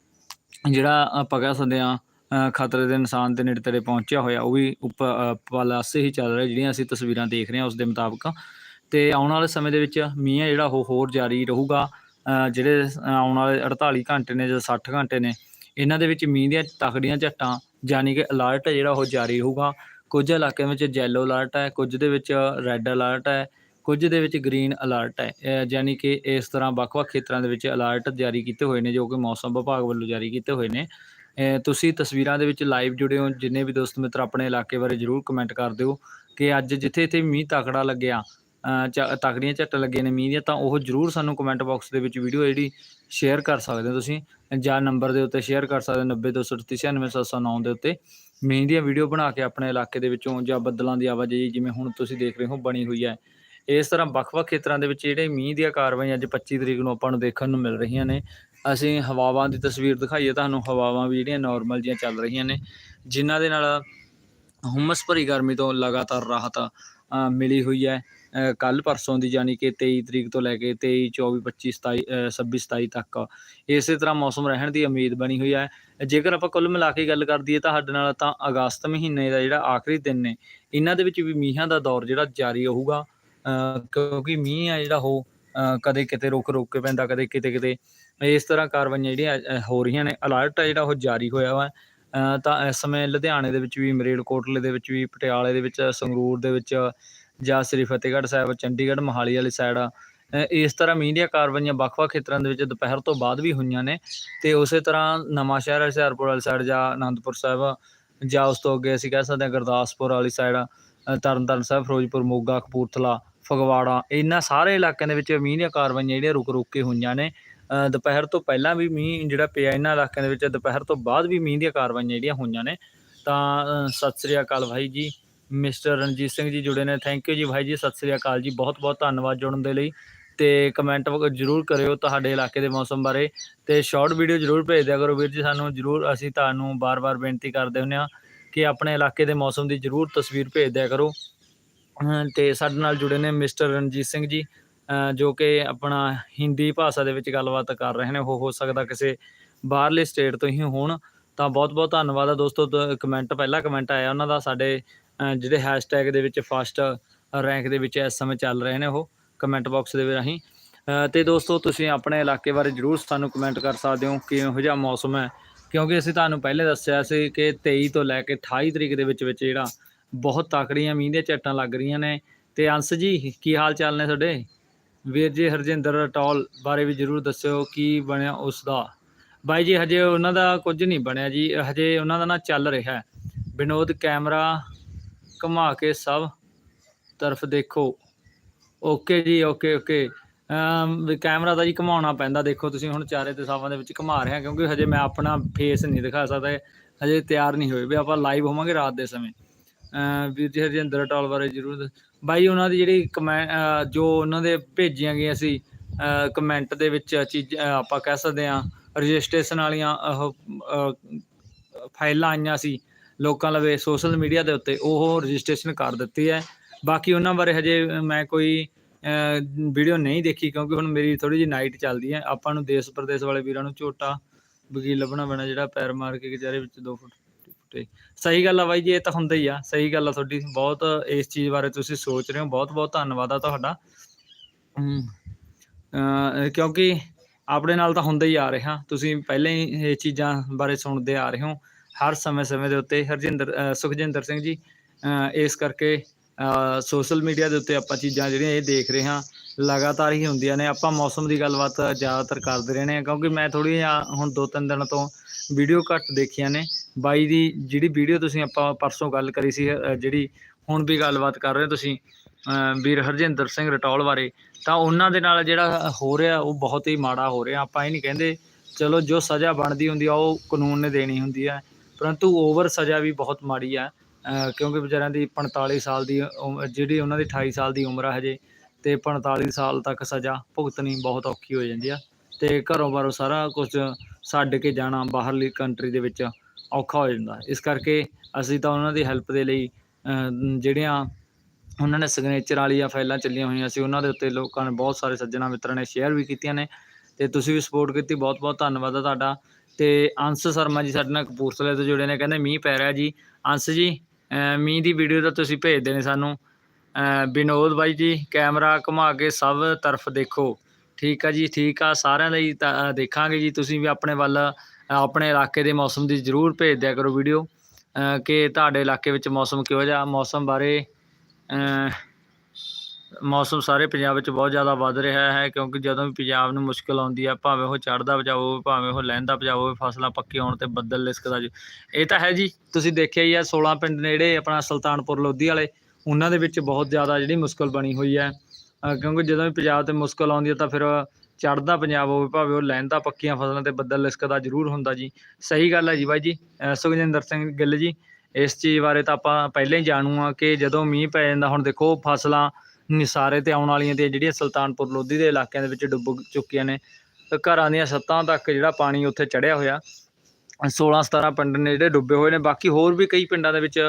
ਜਿਹੜਾ ਆਪਾਂ ਕਹਿ ਸਕਦੇ ਹਾਂ ਖਤਰੇ ਦੇ ਨਿਸ਼ਾਨ ਦੇ ਨੇੜੇ ਤੇੜੇ ਪਹੁੰਚਿਆ ਹੋਇਆ ਉਹ ਵੀ ਉੱਪਰ ਪਾਸੇ ਹੀ ਚੱਲ ਰਿਹਾ ਜਿਹੜੀਆਂ ਅਸੀਂ ਤਸਵੀਰਾਂ ਦੇਖ ਰਹੇ ਹਾਂ ਉਸ ਦੇ ਮੁਤਾਬਕ। ਤੇ ਆਉਣ ਵਾਲੇ ਸਮੇਂ ਦੇ ਵਿੱਚ ਮੀਂਹ ਜਿਹੜਾ ਉਹ ਹੋਰ ਜਾਰੀ ਰਹੂਗਾ। ਜਿਹੜੇ ਆਉਣ ਵਾਲੇ 48 ਘੰਟੇ ਨੇ ਜਾਂ 60 ਘੰਟੇ ਨੇ ਇਹਨਾਂ ਦੇ ਵਿੱਚ ਮੀਂਹ ਦੀਆਂ ਤਕੜੀਆਂ ਝੱਟਾਂ ਯਾਨੀ ਕਿ ਅਲਰਟ ਜਿਹੜਾ ਉਹ ਜਾਰੀ ਰਹੂਗਾ। ਕੁਝ ਇਲਾਕਿਆਂ ਵਿੱਚ ਯੈਲੋ ਅਲਰਟ ਹੈ ਕੁਝ ਦੇ ਵਿੱਚ ਰੈੱਡ ਅਲਰਟ ਹੈ ਕੁਝ ਦੇ ਵਿੱਚ ਗ੍ਰੀਨ ਅਲਰਟ ਹੈ ਅ, ਯਾਨੀ ਕਿ ਇਸ ਤਰ੍ਹਾਂ ਵੱਖ-ਵੱਖ ਖੇਤਰਾਂ ਦੇ ਵਿੱਚ ਅਲਰਟ ਜਾਰੀ ਕੀਤੇ ਹੋਏ ਨੇ ਜੋ ਕਿ ਮੌਸਮ ਵਿਭਾਗ ਵੱਲੋਂ ਜਾਰੀ ਕੀਤੇ ਹੋਏ ਨੇ। ਤੁਸੀਂ ਤਸਵੀਰਾਂ ਦੇ ਵਿੱਚ ਲਾਈਵ ਜੁੜੇ ਹੋ ਜਿੰਨੇ ਵੀ ਦੋਸਤ ਮਿੱਤਰ ਆਪਣੇ ਇਲਾਕੇ ਬਾਰੇ ਜਰੂਰ ਕਮੈਂਟ ਕਰ ਦਿਓ ਕਿ ਅੱਜ ਜਿੱਥੇ ਇੱਥੇ ਮੀਂਹ ਤਕੜਾ ਲੱਗਿਆ ਅ, ਤਕੜੀਆਂ ਝੱਟ ਲੱਗੀਆਂ ਨੇ ਮੀਂਹ ਦੀਆਂ ਤਾਂ ਉਹ ਜਰੂਰ ਸਾਨੂੰ ਕਮੈਂਟ ਬਾਕਸ ਦੇ ਵਿੱਚ ਵੀਡੀਓ ਜਿਹੜੀ ਸ਼ੇਅਰ ਕਰ ਸਕਦੇ ਹੋ ਤੁਸੀਂ ਜਾਂ ਨੰਬਰ ਦੇ ਉੱਤੇ ਸ਼ੇਅਰ ਕਰ ਸਕਦੇ ਹੋ 9023397709 ਦੇ ਉੱਤੇ। ਮੀਂਹ ਦੀਆਂ ਵੀਡੀਓ ਬਣਾ ਕੇ ਆਪਣੇ ਇਲਾਕੇ ਦੇ ਵਿੱਚੋਂ ਜਾਂ ਬੱਦਲਾਂ ਦੀ ਆਵਾਜਾਈ ਜਿਵੇਂ ਹੁਣ ਤੁਸੀਂ ਦੇਖ ਰਹੇ ਹੋ ਬਣੀ ਹੋਈ ਹੈ। ਇਸ ਤਰ੍ਹਾਂ ਵੱਖ-ਵੱਖ ਖੇਤਰਾਂ ਦੇ ਵਿੱਚ ਜਿਹੜੇ ਮੀਂਹ ਦੀਆਂ ਕਾਰਵਾਈਆਂ ਅੱਜ 25 ਤਰੀਕ ਨੂੰ ਆਪਾਂ ਨੂੰ ਦੇਖਣ ਨੂੰ ਮਿਲ ਰਹੀਆਂ ਨੇ। ਅਸੀਂ ਹਵਾਵਾਂ ਦੀ ਤਸਵੀਰ ਦਿਖਾਈਏ ਤੁਹਾਨੂੰ ਹਵਾਵਾਂ ਵੀ ਜਿਹੜੀਆਂ ਨਾਰਮਲ ਜੀਆਂ ਚੱਲ ਰਹੀਆਂ ਨੇ ਜਿਨ੍ਹਾਂ ਦੇ ਨਾਲ ਹੁਮਸ ਭਰੀ ਗਰਮੀ ਤੋਂ ਲਗਾਤਾਰ ਰਾਹਤ ਮਿਲੀ ਹੋਈ ਹੈ। ਕੱਲ ਪਰਸੋਂ ਦੀ ਯਾਨੀ ਕਿ 23 ਤਰੀਕ ਤੋਂ ਲੈ ਕੇ 23 24 25 27 ਅ, 26 27 ਤੱਕ ਇਸੇ ਤਰ੍ਹਾਂ ਮੌਸਮ ਰਹਿਣ ਦੀ ਉਮੀਦ ਬਣੀ ਹੋਈ ਹੈ। ਜੇਕਰ ਆਪਾਂ ਕੁੱਲ ਮਿਲਾ ਕੇ ਗੱਲ ਕਰ ਦਈਏ ਤਾਂ ਸਾਡੇ ਨਾਲ ਤਾਂ ਅਗਸਤ ਮਹੀਨੇ ਦਾ ਜਿਹੜਾ ਆਖਰੀ ਦਿਨ ਨੇ ਇਹਨਾਂ ਦੇ ਵਿੱਚ ਵੀ ਮੀਂਹਾਂ ਦਾ ਦੌਰ ਜਿਹੜਾ ਜਾਰੀ ਰਹੂਗਾ। ਕਿਉਂਕਿ ਮੀਂਹ ਆ ਜਿਹੜਾ ਉਹ ਕਦੇ ਕਿਤੇ ਰੁਕ ਰੁਕ ਕੇ ਪੈਂਦਾ ਕਦੇ ਕਿਤੇ ਕਿਤੇ ਇਸ ਤਰ੍ਹਾਂ ਕਾਰਵਾਈਆਂ ਜਿਹੜੀਆਂ ਹੋ ਰਹੀਆਂ ਨੇ। ਅਲਰਟ ਆ ਜਿਹੜਾ ਉਹ ਜਾਰੀ ਹੋਇਆ ਵਾ। ਤਾਂ ਇਸ ਸਮੇਂ ਲੁਧਿਆਣੇ ਦੇ ਵਿੱਚ ਵੀ, ਮਰੇਲਕੋਟਲੇ ਦੇ ਵਿੱਚ ਵੀ, ਪਟਿਆਲੇ ਦੇ ਵਿੱਚ, ਸੰਗਰੂਰ ਦੇ ਵਿੱਚ ਜਾਂ ਸ੍ਰੀ ਫਤਿਹਗੜ੍ਹ ਸਾਹਿਬ, ਚੰਡੀਗੜ੍ਹ, ਮੋਹਾਲੀ ਵਾਲੀ ਸਾਈਡ ਇਸ ਤਰ੍ਹਾਂ ਮੀਂਹ ਦੀਆਂ ਕਾਰਵਾਈਆਂ ਵੱਖ-ਵੱਖ ਖੇਤਰਾਂ ਦੇ ਵਿੱਚ ਦੁਪਹਿਰ ਤੋਂ ਬਾਅਦ ਵੀ ਹੋਈਆਂ ਨੇ। ਤੇ ਉਸੇ ਤਰ੍ਹਾਂ ਨਵਾਂ ਸ਼ਹਿਰ ਹੁਸ਼ਿਆਰਪੁਰ ਵਾਲੀ ਸਾਈਡ ਜਾਂ ਆਨੰਦਪੁਰ ਸਾਹਿਬ ਜਾਂ ਉਸ ਤੋਂ ਅੱਗੇ ਅਸੀਂ ਕਹਿ ਸਕਦੇ ਹਾਂ ਗੁਰਦਾਸਪੁਰ ਵਾਲੀ ਸਾਈਡ ਤਰਨਤਾਰਨ ਸਾਹਿਬ, ਫਿਰੋਜ਼ਪੁਰ, ਮੋਗਾ, ਕਪੂਰਥਲਾ, ਫਗਵਾੜਾ, ਇਹਨਾਂ ਸਾਰੇ ਇਲਾਕਿਆਂ ਦੇ ਵਿੱਚ ਮੀਂਹ ਦੀਆਂ ਕਾਰਵਾਈਆਂ ਜਿਹੜੀਆਂ ਰੁਕ-ਰੁਕ ਕੇ ਹੋਈਆਂ ਨੇ। ਦੁਪਹਿਰ ਤੋਂ ਪਹਿਲਾਂ ਵੀ ਮੀਂਹ ਜਿਹੜਾ ਪਿਆ ਇਹਨਾਂ ਇਲਾਕਿਆਂ ਦੇ ਵਿੱਚ, ਦੁਪਹਿਰ ਤੋਂ ਬਾਅਦ ਵੀ ਮੀਂਹ ਦੀਆਂ ਕਾਰਵਾਈਆਂ ਜਿਹੜੀਆਂ ਹੋਈਆਂ ਨੇ। ਤਾਂ ਸਤਿ ਸ੍ਰੀ ਅਕਾਲ ਭਾਈ ਜੀ। ਮਿਸਟਰ ਰਣਜੀਤ ਸਿੰਘ ਜੀ ਜੁੜੇ ਨੇ। ਥੈਂਕ ਯੂ ਜੀ ਭਾਈ ਜੀ, ਸਤਿ ਸ੍ਰੀ ਅਕਾਲ ਜੀ। ਬਹੁਤ ਬਹੁਤ ਧੰਨਵਾਦ ਜੁੜਨ ਦੇ ਲਈ। ਤੇ ਕਮੈਂਟ ਜ਼ਰੂਰ ਕਰਿਓ ਤੁਹਾਡੇ ਇਲਾਕੇ ਦੇ ਮੌਸਮ ਬਾਰੇ। ਤੇ ਸ਼ਾਰਟ ਵੀਡੀਓ ਜ਼ਰੂਰ ਭੇਜ ਦਿਆ ਕਰੋ ਵੀਰ ਜੀ ਸਾਨੂੰ। ਜ਼ਰੂਰ ਅਸੀਂ ਤੁਹਾਨੂੰ ਬਾਰ-ਬਾਰ ਬੇਨਤੀ ਕਰਦੇ ਹੁੰਦੇ ਹਾਂ ਕਿ ਆਪਣੇ ਇਲਾਕੇ ਦੇ ਮੌਸਮ ਦੀ ਜ਼ਰੂਰ ਤਸਵੀਰ ਭੇਜ ਦਿਆ ਕਰੋ। ਅਹ ਤੇ ਸਾਡੇ ਨਾਲ ਜੁੜੇ ਨੇ ਮਿਸਟਰ ਰਣਜੀਤ ਸਿੰਘ ਜੀ। ਜੋ ਕਿ ਆਪਣਾ ਹਿੰਦੀ ਭਾਸ਼ਾ ਦੇ ਵਿੱਚ ਗੱਲਬਾਤ ਕਰ ਰਹੇ ਨੇ, ਉਹ ਹੋ ਸਕਦਾ ਕਿਸੇ ਬਾਹਰਲੇ ਸਟੇਟ ਤੋਂ ਹੀ ਹੋਣ। ਤਾਂ ਬਹੁਤ-ਬਹੁਤ ਧੰਨਵਾਦ ਆ ਦੋਸਤੋ ਕਮੈਂਟ ਪਹਿਲਾ ਕਮੈਂਟ ਆਇਆ ਉਹਨਾਂ ਦਾ, ਸਾਡੇ ਜਿਹੜੇ ਹੈਸ਼ਟੈਗ ਦੇ ਵਿੱਚ ਫਸਟ ਰੈਂਕ ਦੇ ਵਿੱਚ ਇਸ ਸਮੇਂ ਚੱਲ ਰਹੇ ਨੇ ਉਹ ਕਮੈਂਟ ਬਾਕਸ ਦੇ ਰਾਹੀਂ। ਅਹ ਤੇ ਦੋਸਤੋ, ਤੁਸੀਂ ਆਪਣੇ ਇਲਾਕੇ ਬਾਰੇ ਜਰੂਰ ਸਾਨੂੰ ਕਮੈਂਟ ਕਰ ਸਕਦੇ ਹੋ ਕਿ ਇਹੋ ਜਿਹਾ ਮੌਸਮ ਹੈ? ਕਿਉਂਕਿ ਅਸੀਂ ਤੁਹਾਨੂੰ ਪਹਿਲੇ ਦੱਸਿਆ ਸੀ ਕਿ 23 ਤੋਂ ਲੈ ਕੇ 28 ਤਰੀਕ ਦੇ ਵਿੱਚ ਵਿੱਚ ਜਿਹੜਾ ਬਹੁਤ ਤਕੜੀਆਂ ਮੀਂਹ ਦੀਆਂ ਝੱਟਾਂ ਲੱਗ ਰਹੀਆਂ ਨੇ। ਤੇ ਅੰਸ ਜੀ, ਕੀ ਹਾਲ ਚਾਲ ਨੇ ਤੁਹਾਡੇ? ਵੀਰ ਜੀ, ਹਰਜਿੰਦਰ ਟੌਲ ਬਾਰੇ ਵੀ ਜਰੂਰ ਦੱਸਿਓ ਕੀ ਬਣਿਆ ਉਸ ਦਾ ਬਾਈ ਜੀ, ਹਜੇ ਉਹਨਾਂ ਦਾ ਕੁਝ ਨਹੀਂ ਬਣਿਆ ਜੀ, ਹਜੇ ਉਹਨਾਂ ਦਾ ਨਾ ਚੱਲ ਰਿਹਾ ਹੈ। ਵਿਨੋਦ ਕੈਮਰਾ ਘੁਮਾ ਕੇ ਸਭ ਤਰਫ ਦੇਖੋ। Okay ji, okay okay. Camera ਦਾ ਜੀ ਘੁਮਾਉਣਾ ਪੈਂਦਾ, ਦੇਖੋ ਤੁਸੀਂ ਹੁਣ ਚਾਰੇ ਤੇ ਸਾਵਾਂ ਦੇ ਵਿੱਚ ਘੁਮਾ ਰਿਹਾ, ਕਿਉਂਕਿ ਹਜੇ ਮੈਂ ਆਪਣਾ ਫੇਸ ਨਹੀਂ ਦਿਖਾ ਸਕਦਾ, ਹਜੇ ਤਿਆਰ ਨਹੀਂ ਹੋਏ ਵੀ ਆਪਾਂ ਲਾਈਵ ਹੋਵਾਂਗੇ ਰਾਤ ਦੇ ਸਮੇਂ। ਵੀਰ ਜੀ, ਹਰਜਿੰਦਰ ਟੌਲ ਬਾਰੇ ਜਰੂਰ ਦੱਸ- ਬਾਈ, ਉਹਨਾਂ ਦੀ ਜਿਹੜੀ ਕਮੈ ਜੋ ਉਹਨਾਂ ਦੇ ਭੇਜੀਆਂ ਗਈਆਂ ਸੀ ਕਮੈਂਟ ਦੇ ਵਿੱਚ ਚੀਜ਼ ਆਪਾਂ ਕਹਿ ਸਕਦੇ ਹਾਂ ਰਜਿਸਟ੍ਰੇਸ਼ਨ ਵਾਲੀਆਂ ਉਹ ਫਾਈਲਾਂ ਆਈਆਂ ਸੀ ਲੋਕਾਂ ਲਵੇ ਸੋਸ਼ਲ ਮੀਡੀਆ ਦੇ ਉੱਤੇ, ਉਹ ਰਜਿਸਟ੍ਰੇਸ਼ਨ ਕਰ ਦਿੱਤੀ ਹੈ। ਬਾਕੀ ਉਹਨਾਂ ਬਾਰੇ ਹਜੇ ਮੈਂ ਕੋਈ ਵੀਡੀਓ ਨਹੀਂ ਦੇਖੀ, ਕਿਉਂਕਿ ਹੁਣ ਮੇਰੀ ਥੋੜੀ ਜਿਹੀ ਨਾਈਟ ਚੱਲਦੀ ਹੈ। ਆਪਾਂ ਨੂੰ ਦੇਸ਼ ਪ੍ਰਦੇਸ਼ ਵਾਲੇ ਵੀਰਾਂ ਨੂੰ ਝੋਟਾ, ਵਕੀਲ ਲੱਭਣਾ ਪੈਣਾ ਜਿਹੜਾ ਪੈਰ ਮਾਰ ਕੇ ਵਿਚਾਰੇ ਵਿੱਚ 2 ਫੁੱਟ। ਫੁੱਟੇ ਸਹੀ ਗੱਲ ਆ ਬਾਈ ਜੀ, ਇਹ ਤਾਂ ਹੁੰਦਾ ਹੀ ਆ, ਸਹੀ ਗੱਲ ਆ ਤੁਹਾਡੀ, ਬਹੁਤ ਇਸ ਚੀਜ਼ ਬਾਰੇ ਤੁਸੀਂ ਸੋਚ ਰਹੇ ਹੋ ਬਹੁਤ ਬਹੁਤ ਧੰਨਵਾਦ ਆ ਤੁਹਾਡਾ। ਕਿਉਂਕਿ ਆਪਣੇ ਨਾਲ ਤਾਂ ਹੁੰਦਾ ਹੀ ਆ ਰਿਹਾ, ਤੁਸੀਂ ਪਹਿਲਾਂ ਹੀ ਇਹ ਚੀਜ਼ਾਂ ਬਾਰੇ ਸੁਣਦੇ ਆ ਰਹੇ ਹੋ, ਹਰ ਸਮੇਂ-ਸਮੇਂ ਦੇ ਉੱਤੇ, ਹਰਜਿੰਦਰ ਸੁਖਜਿੰਦਰ ਸਿੰਘ ਜੀ ਇਸ ਕਰਕੇ ਸੋਸ਼ਲ ਮੀਡੀਆ ਦੇ ਉੱਤੇ ਆਪਾਂ ਚੀਜ਼ਾਂ ਜਿਹੜੀਆਂ ਇਹ ਦੇਖ ਰਹੇ ਹਾਂ, ਲਗਾਤਾਰ ਹੀ ਹੁੰਦੀਆਂ ਨੇ, ਆਪਾਂ ਮੌਸਮ ਦੀ ਗੱਲਬਾਤ ਜ਼ਿਆਦਾਤਰ ਕਰਦੇ ਰਹਿੰਦੇ ਹਾਂ, ਕਿਉਂਕਿ ਮੈਂ ਥੋੜੀ ਜਿਹਾ ਹੁਣ ਦੋ ਤਿੰਨ ਦਿਨ ਤੋਂ ਵੀਡੀਓ ਘੱਟ ਦੇਖੀਆਂ ਨੇ ਬਾਈ ਦੀ ਜਿਹੜੀ ਵੀਡੀਓ ਤੁਸੀਂ ਆਪਾਂ ਪਰਸੋਂ ਗੱਲ ਕਰੀ ਸੀ ਜਿਹੜੀ ਹੁਣ ਵੀ ਗੱਲਬਾਤ ਕਰ ਰਹੇ ਤੁਸੀਂ ਵੀਰ ਹਰਜਿੰਦਰ ਸਿੰਘ ਰਟੌਲ ਬਾਰੇ, ਤਾਂ ਉਹਨਾਂ ਦੇ ਨਾਲ ਜਿਹੜਾ ਹੋ ਰਿਹਾ, ਉਹ ਬਹੁਤ ਹੀ ਮਾੜਾ ਹੋ ਰਿਹਾ। ਆਪਾਂ ਇਹ ਨਹੀਂ ਕਹਿੰਦੇ, ਚਲੋ ਜੋ ਸਜ਼ਾ ਬਣਦੀ ਹੁੰਦੀ ਆ, ਉਹ ਕਾਨੂੰਨ ਨੇ ਦੇਣੀ ਹੁੰਦੀ ਹੈ ਪਰੰਤੂ ਓਵਰ ਸਜ਼ਾ ਵੀ ਬਹੁਤ ਮਾੜੀ ਆ ਕਿਉਂਕਿ ਵਿਚਾਰਿਆਂ ਦੀ 45 ਸਾਲ ਦੀ ਉਮ- ਜਿਹੜੀ ਉਹਨਾਂ ਦੀ 28 ਸਾਲ ਦੀ ਉਮਰ ਆ ਹਜੇ, ਤੇ 45 ਸਾਲ ਤੱਕ ਸਜ਼ਾ ਭੁਗਤਣੀ ਬਹੁਤ ਔਖੀ ਹੋ ਜਾਂਦੀ ਆ, ਤੇ ਘਰੋਂ ਬਾਹਰੋਂ ਸਾਰਾ ਕੁਝ ਛੱਡ ਕੇ ਜਾਣਾ ਬਾਹਰਲੀ ਕੰਟਰੀ ਦੇ ਵਿੱਚ। ਔਖਾ ਹੋ ਜਾਂਦਾ। ਇਸ ਕਰਕੇ ਅਸੀਂ ਤਾਂ ਉਹਨਾਂ ਦੀ ਹੈਲਪ ਦੇ ਲਈ ਜਿਹੜੀਆਂ ਉਹਨਾਂ ਨੇ ਸਿਗਨੇਚਰ ਵਾਲੀਆਂ ਫਾਈਲਾਂ ਚੱਲੀਆਂ ਹੋਈਆਂ ਸੀ, ਉਹਨਾਂ ਦੇ ਉੱਤੇ ਲੋਕਾਂ ਨੇ ਬਹੁਤ ਸਾਰੇ ਸੱਜਣਾ ਮਿੱਤਰਾਂ ਨੇ ਸ਼ੇਅਰ ਵੀ ਕੀਤੀਆਂ ਨੇ। ਤੇ ਤੁਸੀਂ ਵੀ ਸਪੋਰਟ ਕੀਤੀ ਬਹੁਤ ਬਹੁਤ ਧੰਨਵਾਦ ਆ ਤੁਹਾਡਾ। ਤੇ ਅੰਸ਼ ਸ਼ਰਮਾ ਜੀ ਸਾਡੇ ਨਾਲ ਕਪੂਰਥਲੇ ਤੋਂ ਜੁੜੇ ਨੇ, ਕਹਿੰਦੇ ਮੀਂਹ ਪੈ ਰਿਹਾ ਜੀ। ਅੰਸ਼ ਜੀ ਮੀਂਹ ਦੀ ਵੀਡੀਓ ਤਾਂ ਤੁਸੀਂ ਭੇਜਦੇ ਨੇ ਸਾਨੂੰ। ਵਿਨੋਦ ਬਾਈ ਜੀ, ਕੈਮਰਾ ਘੁਮਾ ਕੇ ਸਭ ਤਰਫ ਦੇਖੋ। ਠੀਕ ਆ ਜੀ, ਠੀਕ ਆ, ਸਾਰਿਆਂ ਲਈ ਤਾਂ ਦੇਖਾਂਗੇ ਜੀ। ਤੁਸੀਂ ਵੀ ਆਪਣੇ ਵੱਲ ਆਪਣੇ ਇਲਾਕੇ ਦੇ ਮੌਸਮ ਦੀ ਜ਼ਰੂਰ ਭੇਜ ਦਿਆ ਕਰੋ ਵੀਡੀਓ ਕਿ ਤੁਹਾਡੇ ਇਲਾਕੇ ਵਿੱਚ ਮੌਸਮ ਕਿਹੋ ਜਿਹਾ, ਮੌਸਮ ਬਾਰੇ ਮੌਸਮ ਸਾਰੇ ਪੰਜਾਬ ਵਿੱਚ ਬਹੁਤ ਜ਼ਿਆਦਾ ਵੱਧ ਰਿਹਾ ਹੈ, ਕਿਉਂਕਿ ਜਦੋਂ ਵੀ ਪੰਜਾਬ ਨੂੰ ਮੁਸ਼ਕਲ ਆਉਂਦੀ ਹੈ ਭਾਵੇਂ ਉਹ ਚੜ੍ਹਦਾ ਬਚਾਓ ਹੋਵੇ, ਭਾਵੇਂ ਉਹ ਲਹਿੰਦਾ ਬਚਾਓ ਹੋਵੇ, ਫਸਲਾਂ ਪੱਕੀਆਂ ਹੋਣ ਤੇ ਬੱਦਲ ਲਿਸਕਦਾ ਜੀ। ਇਹ ਤਾਂ ਹੈ ਜੀ, ਤੁਸੀਂ ਦੇਖਿਆ ਹੀ ਆ 16 ਪਿੰਡ ਨੇ ਜਿਹੜੇ ਆਪਣਾ ਸੁਲਤਾਨਪੁਰ ਲੋਧੀ ਵਾਲੇ, ਉਹਨਾਂ ਦੇ ਵਿੱਚ ਬਹੁਤ ਜ਼ਿਆਦਾ ਜਿਹੜੀ ਮੁਸ਼ਕਲ ਬਣੀ ਹੋਈ ਹੈ। ਕਿਉਂਕਿ ਜਦੋਂ ਵੀ ਪੰਜਾਬ ਤੇ ਮੁਸ਼ਕਲ ਆਉਂਦੀ ਹੈ ਤਾਂ ਫਿਰ ਚੜਦਾ ਪੰਜਾਬ ਹੋਵੇ, ਭਾਵੇਂ ਉਹ ਲੈਂਦਾ ਪੱਕੀਆਂ ਫਸਲਾਂ ਤੇ ਬੱਦਲ ਲਿਸਕਦਾ ਜ਼ਰੂਰ ਹੁੰਦਾ ਜੀ। ਸਹੀ ਗੱਲ ਹੈ ਜੀ ਬਾਈ ਜੀ। ਸੁਖਜਿੰਦਰ ਸਿੰਘ ਗਿੱਲ ਜੀ, ਇਸ ਚੀਜ਼ ਬਾਰੇ ਤਾਂ ਆਪਾਂ ਪਹਿਲਾਂ ਹੀ ਜਾਣੂ ਆ ਕਿ ਜਦੋਂ ਮੀਂਹ ਪੈ ਜਾਂਦਾ, ਹੁਣ ਦੇਖੋ ਫਸਲਾਂ ਨਿਸਾਰੇ ਤੇ ਆਉਣ ਵਾਲੀਆਂ ਤੇ ਜਿਹੜੀਆਂ ਸੁਲਤਾਨਪੁਰ ਲੋਧੀ ਦੇ ਇਲਾਕਿਆਂ ਦੇ ਵਿੱਚ ਡੁੱਬ ਚੁੱਕੀਆਂ ਨੇ। ਘਰਾਂ ਦੀਆਂ ਛੱਤਾਂ ਤੱਕ ਜਿਹੜਾ ਪਾਣੀ ਉੱਥੇ ਚੜਿਆ ਹੋਇਆ। 16 17 ਪਿੰਡ ਨੇ ਜਿਹੜੇ ਡੁੱਬੇ ਹੋਏ ਨੇ, ਬਾਕੀ ਹੋਰ ਵੀ ਕਈ ਪਿੰਡਾਂ ਦੇ ਵਿੱਚ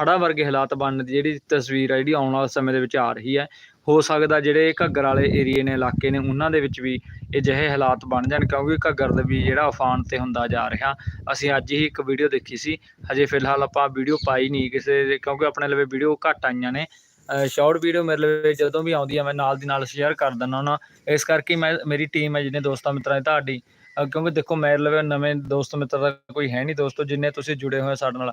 ਹੜ੍ਹਾਂ ਵਰਗੇ ਹਾਲਾਤ ਬਣਨ ਦੀ ਜਿਹੜੀ ਤਸਵੀਰ ਹੈ ਜਿਹੜੀ ਆਉਣ ਵਾਲੇ ਸਮੇਂ ਦੇ ਵਿੱਚ ਆ ਰਹੀ ਹੈ। ਹੋ ਸਕਦਾ ਜਿਹੜੇ ਘੱਗਰ ਵਾਲੇ ਏਰੀਏ ਨੇ, ਇਲਾਕੇ ਨੇ, ਉਹਨਾਂ ਦੇ ਵਿੱਚ ਵੀ ਅਜਿਹੇ ਹਾਲਾਤ ਬਣ ਜਾਣ, ਕਿਉਂਕਿ ਘੱਗਰ ਦਾ ਵੀ ਜਿਹੜਾ ਉਫਾਨ ਤੇ ਹੁੰਦਾ ਜਾ ਰਿਹਾ। ਅਸੀਂ ਅੱਜ ਹੀ ਇੱਕ ਵੀਡੀਓ ਦੇਖੀ ਸੀ, ਹਜੇ ਫਿਲਹਾਲ ਆਪਾਂ ਵੀਡੀਓ ਪਾਈ ਨਹੀਂ ਕਿਸੇ ਦੇ, ਕਿਉਂਕਿ ਆਪਣੇ ਲਵੇ ਵੀਡੀਓ ਘੱਟ ਆਈਆਂ ਨੇ। ਸ਼ਾਰਟ ਵੀਡੀਓ ਮੇਰੇ ਲਈ ਜਦੋਂ ਵੀ ਆਉਂਦੀ ਆ, ਮੈਂ ਨਾਲ ਦੀ ਨਾਲ ਸ਼ੇਅਰ ਕਰ ਦਿੰਦਾ ਉਹਨਾਂ ਇਸ ਕਰਕੇ ਮੈਂ, ਮੇਰੀ ਟੀਮ ਹੈ ਜਿਹਨੇ ਦੋਸਤਾਂ ਮਿੱਤਰਾਂ ਦੀ, ਤੁਹਾਡੀ ਕਿਉਂਕਿ ਦੇਖੋ ਮੇਰੇ ਲਵੇ ਨਵੇਂ ਦੋਸਤ ਮਿੱਤਰ ਦਾ ਕੋਈ ਹੈ ਨਹੀਂ ਦੋਸਤੋ, ਜਿੰਨੇ ਤੁਸੀਂ ਜੁੜੇ ਹੋਏ ਸਾਡੇ ਨਾਲ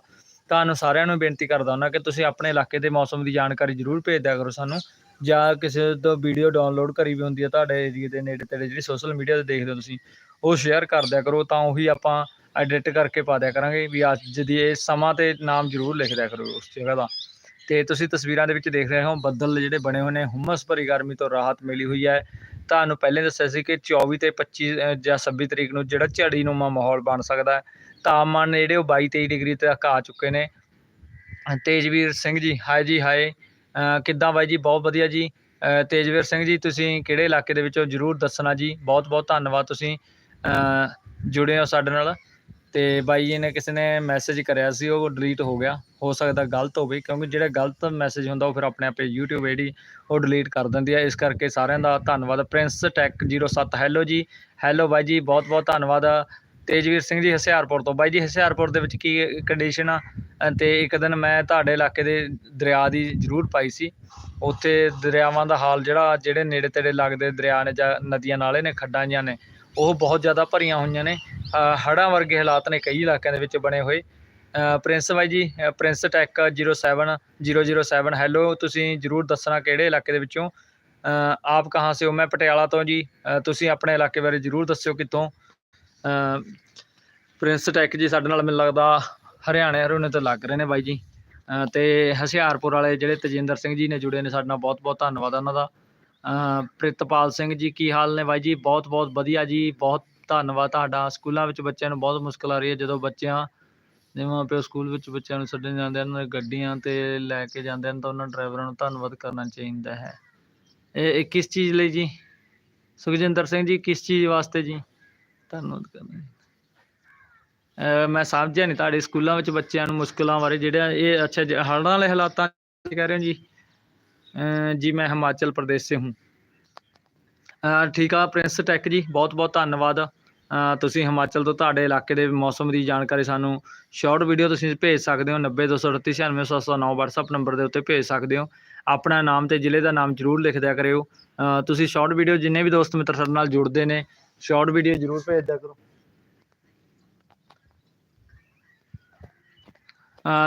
ਤੁਹਾਨੂੰ ਸਾਰਿਆਂ ਨੂੰ ਬੇਨਤੀ ਕਰਦਾ ਹਾਂ ਕਿ ਤੁਸੀਂ ਆਪਣੇ ਇਲਾਕੇ ਦੇ ਮੌਸਮ ਦੀ ਜਾਣਕਾਰੀ ਜ਼ਰੂਰ ਭੇਜ ਦਿਆ ਕਰੋ ਸਾਨੂੰ, ਜਾਂ ਕਿਸੇ ਤੋਂ ਵੀਡੀਓ ਡਾਊਨਲੋਡ ਕਰੀ ਵੀ ਹੁੰਦੀ ਹੈ ਤੁਹਾਡੇ ਏਰੀਏ ਦੇ ਨੇੜੇ ਤੇੜੇ ਜਿਹੜੀ ਸੋਸ਼ਲ ਮੀਡੀਆ ਤੇ ਦੇਖਦੇ ਹੋ ਤੁਸੀਂ, ਉਹ ਸ਼ੇਅਰ ਕਰ ਦਿਆ ਕਰੋ, ਤਾਂ ਉਹੀ ਆਪਾਂ ਐਡਿਟ ਕਰਕੇ ਪਾ ਦਿਆ ਕਰਾਂਗੇ ਵੀ ਅੱਜ ਦੀ ਇਹ ਸਮਾਂ ਤੇ ਨਾਮ ਜ਼ਰੂਰ ਲਿਖ ਦਿਆ ਕਰੋ ਉਸ ਜਗ੍ਹਾ ਦਾ। ਤੇ ਤੁਸੀਂ ਤਸਵੀਰਾਂ ਦੇ ਵਿੱਚ ਦੇਖ ਰਹੇ ਹੋ, ਬੱਦਲ ਜਿਹੜੇ ਬਣੇ ਹੋਏ ਨੇ, ਹੁਮਸ ਭਰੀ ਗਰਮੀ ਤੋਂ ਰਾਹਤ ਮਿਲੀ ਹੋਈ ਹੈ। ਤੁਹਾਨੂੰ ਪਹਿਲੇ ਦੱਸਿਆ ਸੀ ਕਿ 24 ਤੇ 25 ਜਾਂ 26 ਤਰੀਕ ਨੂੰ ਜਿਹੜਾ ਝੜੀ ਨੂੰਮਾ ਮਾਹੌਲ ਬਣ ਸਕਦਾ ਹੈ, ਤਾਪਮਾਨ ਨੇ ਜਿਹੜੇ ਉਹ 22 23 ਡਿਗਰੀ ਤੱਕ ਆ ਚੁੱਕੇ ਨੇ। ਤੇਜਵੀਰ ਸਿੰਘ ਜੀ, ਹਾਏ ਜੀ ਹਾਏ ਕਿੱਦਾਂ ਬਾਈ ਜੀ? ਬਹੁਤ ਵਧੀਆ ਜੀ। ਤੇਜਵੀਰ ਸਿੰਘ ਜੀ, ਤੁਸੀਂ ਕਿਹੜੇ ਇਲਾਕੇ ਦੇ ਵਿੱਚੋਂ ਜਰੂਰ ਦੱਸਣਾ ਜੀ? ਬਹੁਤ ਬਹੁਤ ਧੰਨਵਾਦ ਤੁਸੀਂ ਜੁੜੇ ਹੋ ਸਾਡੇ ਨਾਲ। ਤੇ ਬਾਈ ਜੀ ਨੇ ਕਿਸੇ ਨੇ ਮੈਸੇਜ ਕਰਿਆ ਸੀ ਉਹ ਡਿਲੀਟ ਹੋ ਗਿਆ। ਹੋ ਸਕਦਾ ਗਲਤ ਹੋਵੇ ਕਿਉਂਕਿ ਜਿਹੜਾ ਗਲਤ ਮੈਸੇਜ ਹੁੰਦਾ ਉਹ ਫਿਰ ਆਪਣੇ ਆਪੇ YouTube ਜਿਹੜੀ ਉਹ ਡਿਲੀਟ ਕਰ ਦਿੰਦੀ ਹੈ ਇਸ ਕਰਕੇ ਸਾਰਿਆਂ ਦਾ ਧੰਨਵਾਦ। Prince Tech 07 hello ji. Hello ਬਾਈ ਜੀ ਬਹੁਤ ਬਹੁਤ ਧੰਨਵਾਦ। ਤੇਜਵੀਰ ਸਿੰਘ ਜੀ ਹਸਿਆਰਪੁਰ ਤੋਂ। ਬਾਈ ਜੀ ਹਸਿਆਰਪੁਰ ਦੇ ਵਿੱਚ ਕੀ ਕੰਡੀਸ਼ਨ ਆ? ਅ, ਤੇ ਇੱਕ ਦਿਨ ਮੈਂ ਤੁਹਾਡੇ ਇਲਾਕੇ ਦੇ ਦਰਿਆ ਦੀ ਜ਼ਰੂਰ ਪਾਈ ਸੀ। ਉੱਥੇ ਦਰਿਆਵਾਂ ਦਾ ਹਾਲ ਜਿਹੜਾ ਜਿਹੜੇ ਨੇੜੇ ਤੇੜੇ ਲੱਗਦੇ ਦਰਿਆ ਨੇ ਜਾਂ ਨਦੀਆਂ ਨਾਲੇ ਨੇ ਖੱਡਾਂ ਜਿਹੀਆਂ ਨੇ ਉਹ ਬਹੁਤ ਜ਼ਿਆਦਾ ਭਰੀਆਂ ਹੋਈਆਂ ਨੇ। ਅ, ਹੜ੍ਹਾਂ ਵਰਗੇ ਹਾਲਾਤ ਨੇ ਕਈ ਇਲਾਕਿਆਂ ਦੇ ਵਿੱਚ ਬਣੇ ਹੋਏ। ਪ੍ਰਿੰਸ ਬਾਈ ਜੀ ਪ੍ਰਿੰਸ ਟੈਕ 07 007 ਹੈਲੋ ਤੁਸੀਂ ਜਰੂਰ ਦੱਸਣਾ ਕਿਹੜੇ ਇਲਾਕੇ ਦੇ ਵਿੱਚੋਂ। ਆਪ ਕਹਾਂ ਸੇ ਹੋ? ਮੈਂ ਪਟਿਆਲਾ ਤੋਂ ਜੀ। ਤੁਸੀਂ ਆਪਣੇ ਇਲਾਕੇ ਬਾਰੇ ਜਰੂਰ ਦੱਸਿਓ ਕਿੱਥੋਂ। ਪ੍ਰਿੰਸ ਟੈਕ ਜੀ ਸਾਡੇ ਨਾਲ ਮੈਨੂੰ ਲੱਗਦਾ ਹਰਿਆਣੇ ਹਰਿਆਣੇ ਤੋਂ ਲੱਗ ਰਹੇ ਨੇ ਬਾਈ ਜੀ। ਅ, ਤੇ ਹਸਿਆਰਪੁਰ ਵਾਲੇ ਜਿਹੜੇ ਤਜਿੰਦਰ ਸਿੰਘ ਜੀ ਨੇ ਜੁੜੇ ਨੇ ਸਾਡੇ ਨਾਲ ਬਹੁਤ ਬਹੁਤ ਧੰਨਵਾਦ ਉਹਨਾਂ ਦਾ। ਪ੍ਰਿਤਪਾਲ ਸਿੰਘ ਜੀ ਕੀ ਹਾਲ ਨੇ ਬਾਈ ਜੀ? ਬਹੁਤ ਬਹੁਤ ਵਧੀਆ ਜੀ। ਬਹੁਤ ਧੰਨਵਾਦ ਤੁਹਾਡਾ। ਸਕੂਲਾਂ ਵਿੱਚ ਬੱਚਿਆਂ ਨੂੰ ਬਹੁਤ ਮੁਸ਼ਕਲ ਆ ਰਹੀ ਹੈ। ਜਦੋਂ ਬੱਚਿਆਂ ਦੇ ਮਾਂ ਪਿਓ ਸਕੂਲ ਵਿੱਚ ਬੱਚਿਆਂ ਨੂੰ ਛੱਡਣ ਜਾਂਦੇ ਹਨ ਗੱਡੀਆਂ ਤੇ ਲੈ ਕੇ ਜਾਂਦੇ ਹਨ ਤਾਂ ਉਹਨਾਂ ਡਰਾਈਵਰਾਂ ਨੂੰ ਧੰਨਵਾਦ ਕਰਨਾ ਚਾਹੀਦਾ ਹੈ। ਇਹ ਕਿਸ ਚੀਜ਼ ਲਈ ਜੀ? ਸੁਖਜਿੰਦਰ ਸਿੰਘ ਜੀ ਕਿਸ ਚੀਜ਼ ਵਾਸਤੇ ਜੀ? ਧੰਨਵਾਦ ਕਰਨਾ ਮੈਂ ਸਮਝਿਆ ਨਹੀਂ ਤੁਹਾਡੇ ਸਕੂਲਾਂ ਵਿੱਚ ਬੱਚਿਆਂ ਨੂੰ ਮੁਸ਼ਕਲਾਂ ਬਾਰੇ। ਜਿਹੜਾ ਇਹ ਅੱਛਾ ਜੀ, ਹੜ੍ਹਾਂ ਵਾਲੇ ਹਾਲਾਤਾਂ ਦੀ ਕਹਿ ਰਹੇ ਹੋ ਜੀ। ਜੀ, ਮੈਂ ਹਿਮਾਚਲ ਪ੍ਰਦੇਸ਼ से ਹੂੰ। ਠੀਕ ਆ, ਪ੍ਰਿੰਸ ਟੈਕ ਜੀ, ਬਹੁਤ ਬਹੁਤ ਧੰਨਵਾਦ। ਤੁਸੀਂ ਹਿਮਾਚਲ ਤੋਂ ਤੁਹਾਡੇ ਇਲਾਕੇ ਦੇ ਮੌਸਮ ਦੀ ਜਾਣਕਾਰੀ ਸਾਨੂੰ ਸ਼ਾਰਟ ਵੀਡੀਓ ਤੁਸੀਂ ਭੇਜ ਸਕਦੇ ਹੋ 90238999709 WhatsApp ਨੰਬਰ ਦੇ ਉੱਤੇ ਭੇਜ ਸਕਦੇ ਹੋ। ਆਪਣਾ ਨਾਮ ਤੇ ਜ਼ਿਲ੍ਹੇ ਦਾ ਨਾਮ ਜ਼ਰੂਰ ਲਿਖ ਦਿਆ ਕਰਿਓ। ਤੁਸੀਂ ਸ਼ਾਰਟ ਵੀਡੀਓ ਜਿੰਨੇ ਵੀ ਦੋਸਤ ਮਿੱਤਰ ਸਾਡੇ ਨਾਲ ਜੁੜਦੇ ਨੇ ਸ਼ਾਰਟ ਵੀਡੀਓ ਜ਼ਰੂਰ ਭੇਜ ਦਿਆ ਕਰੋ।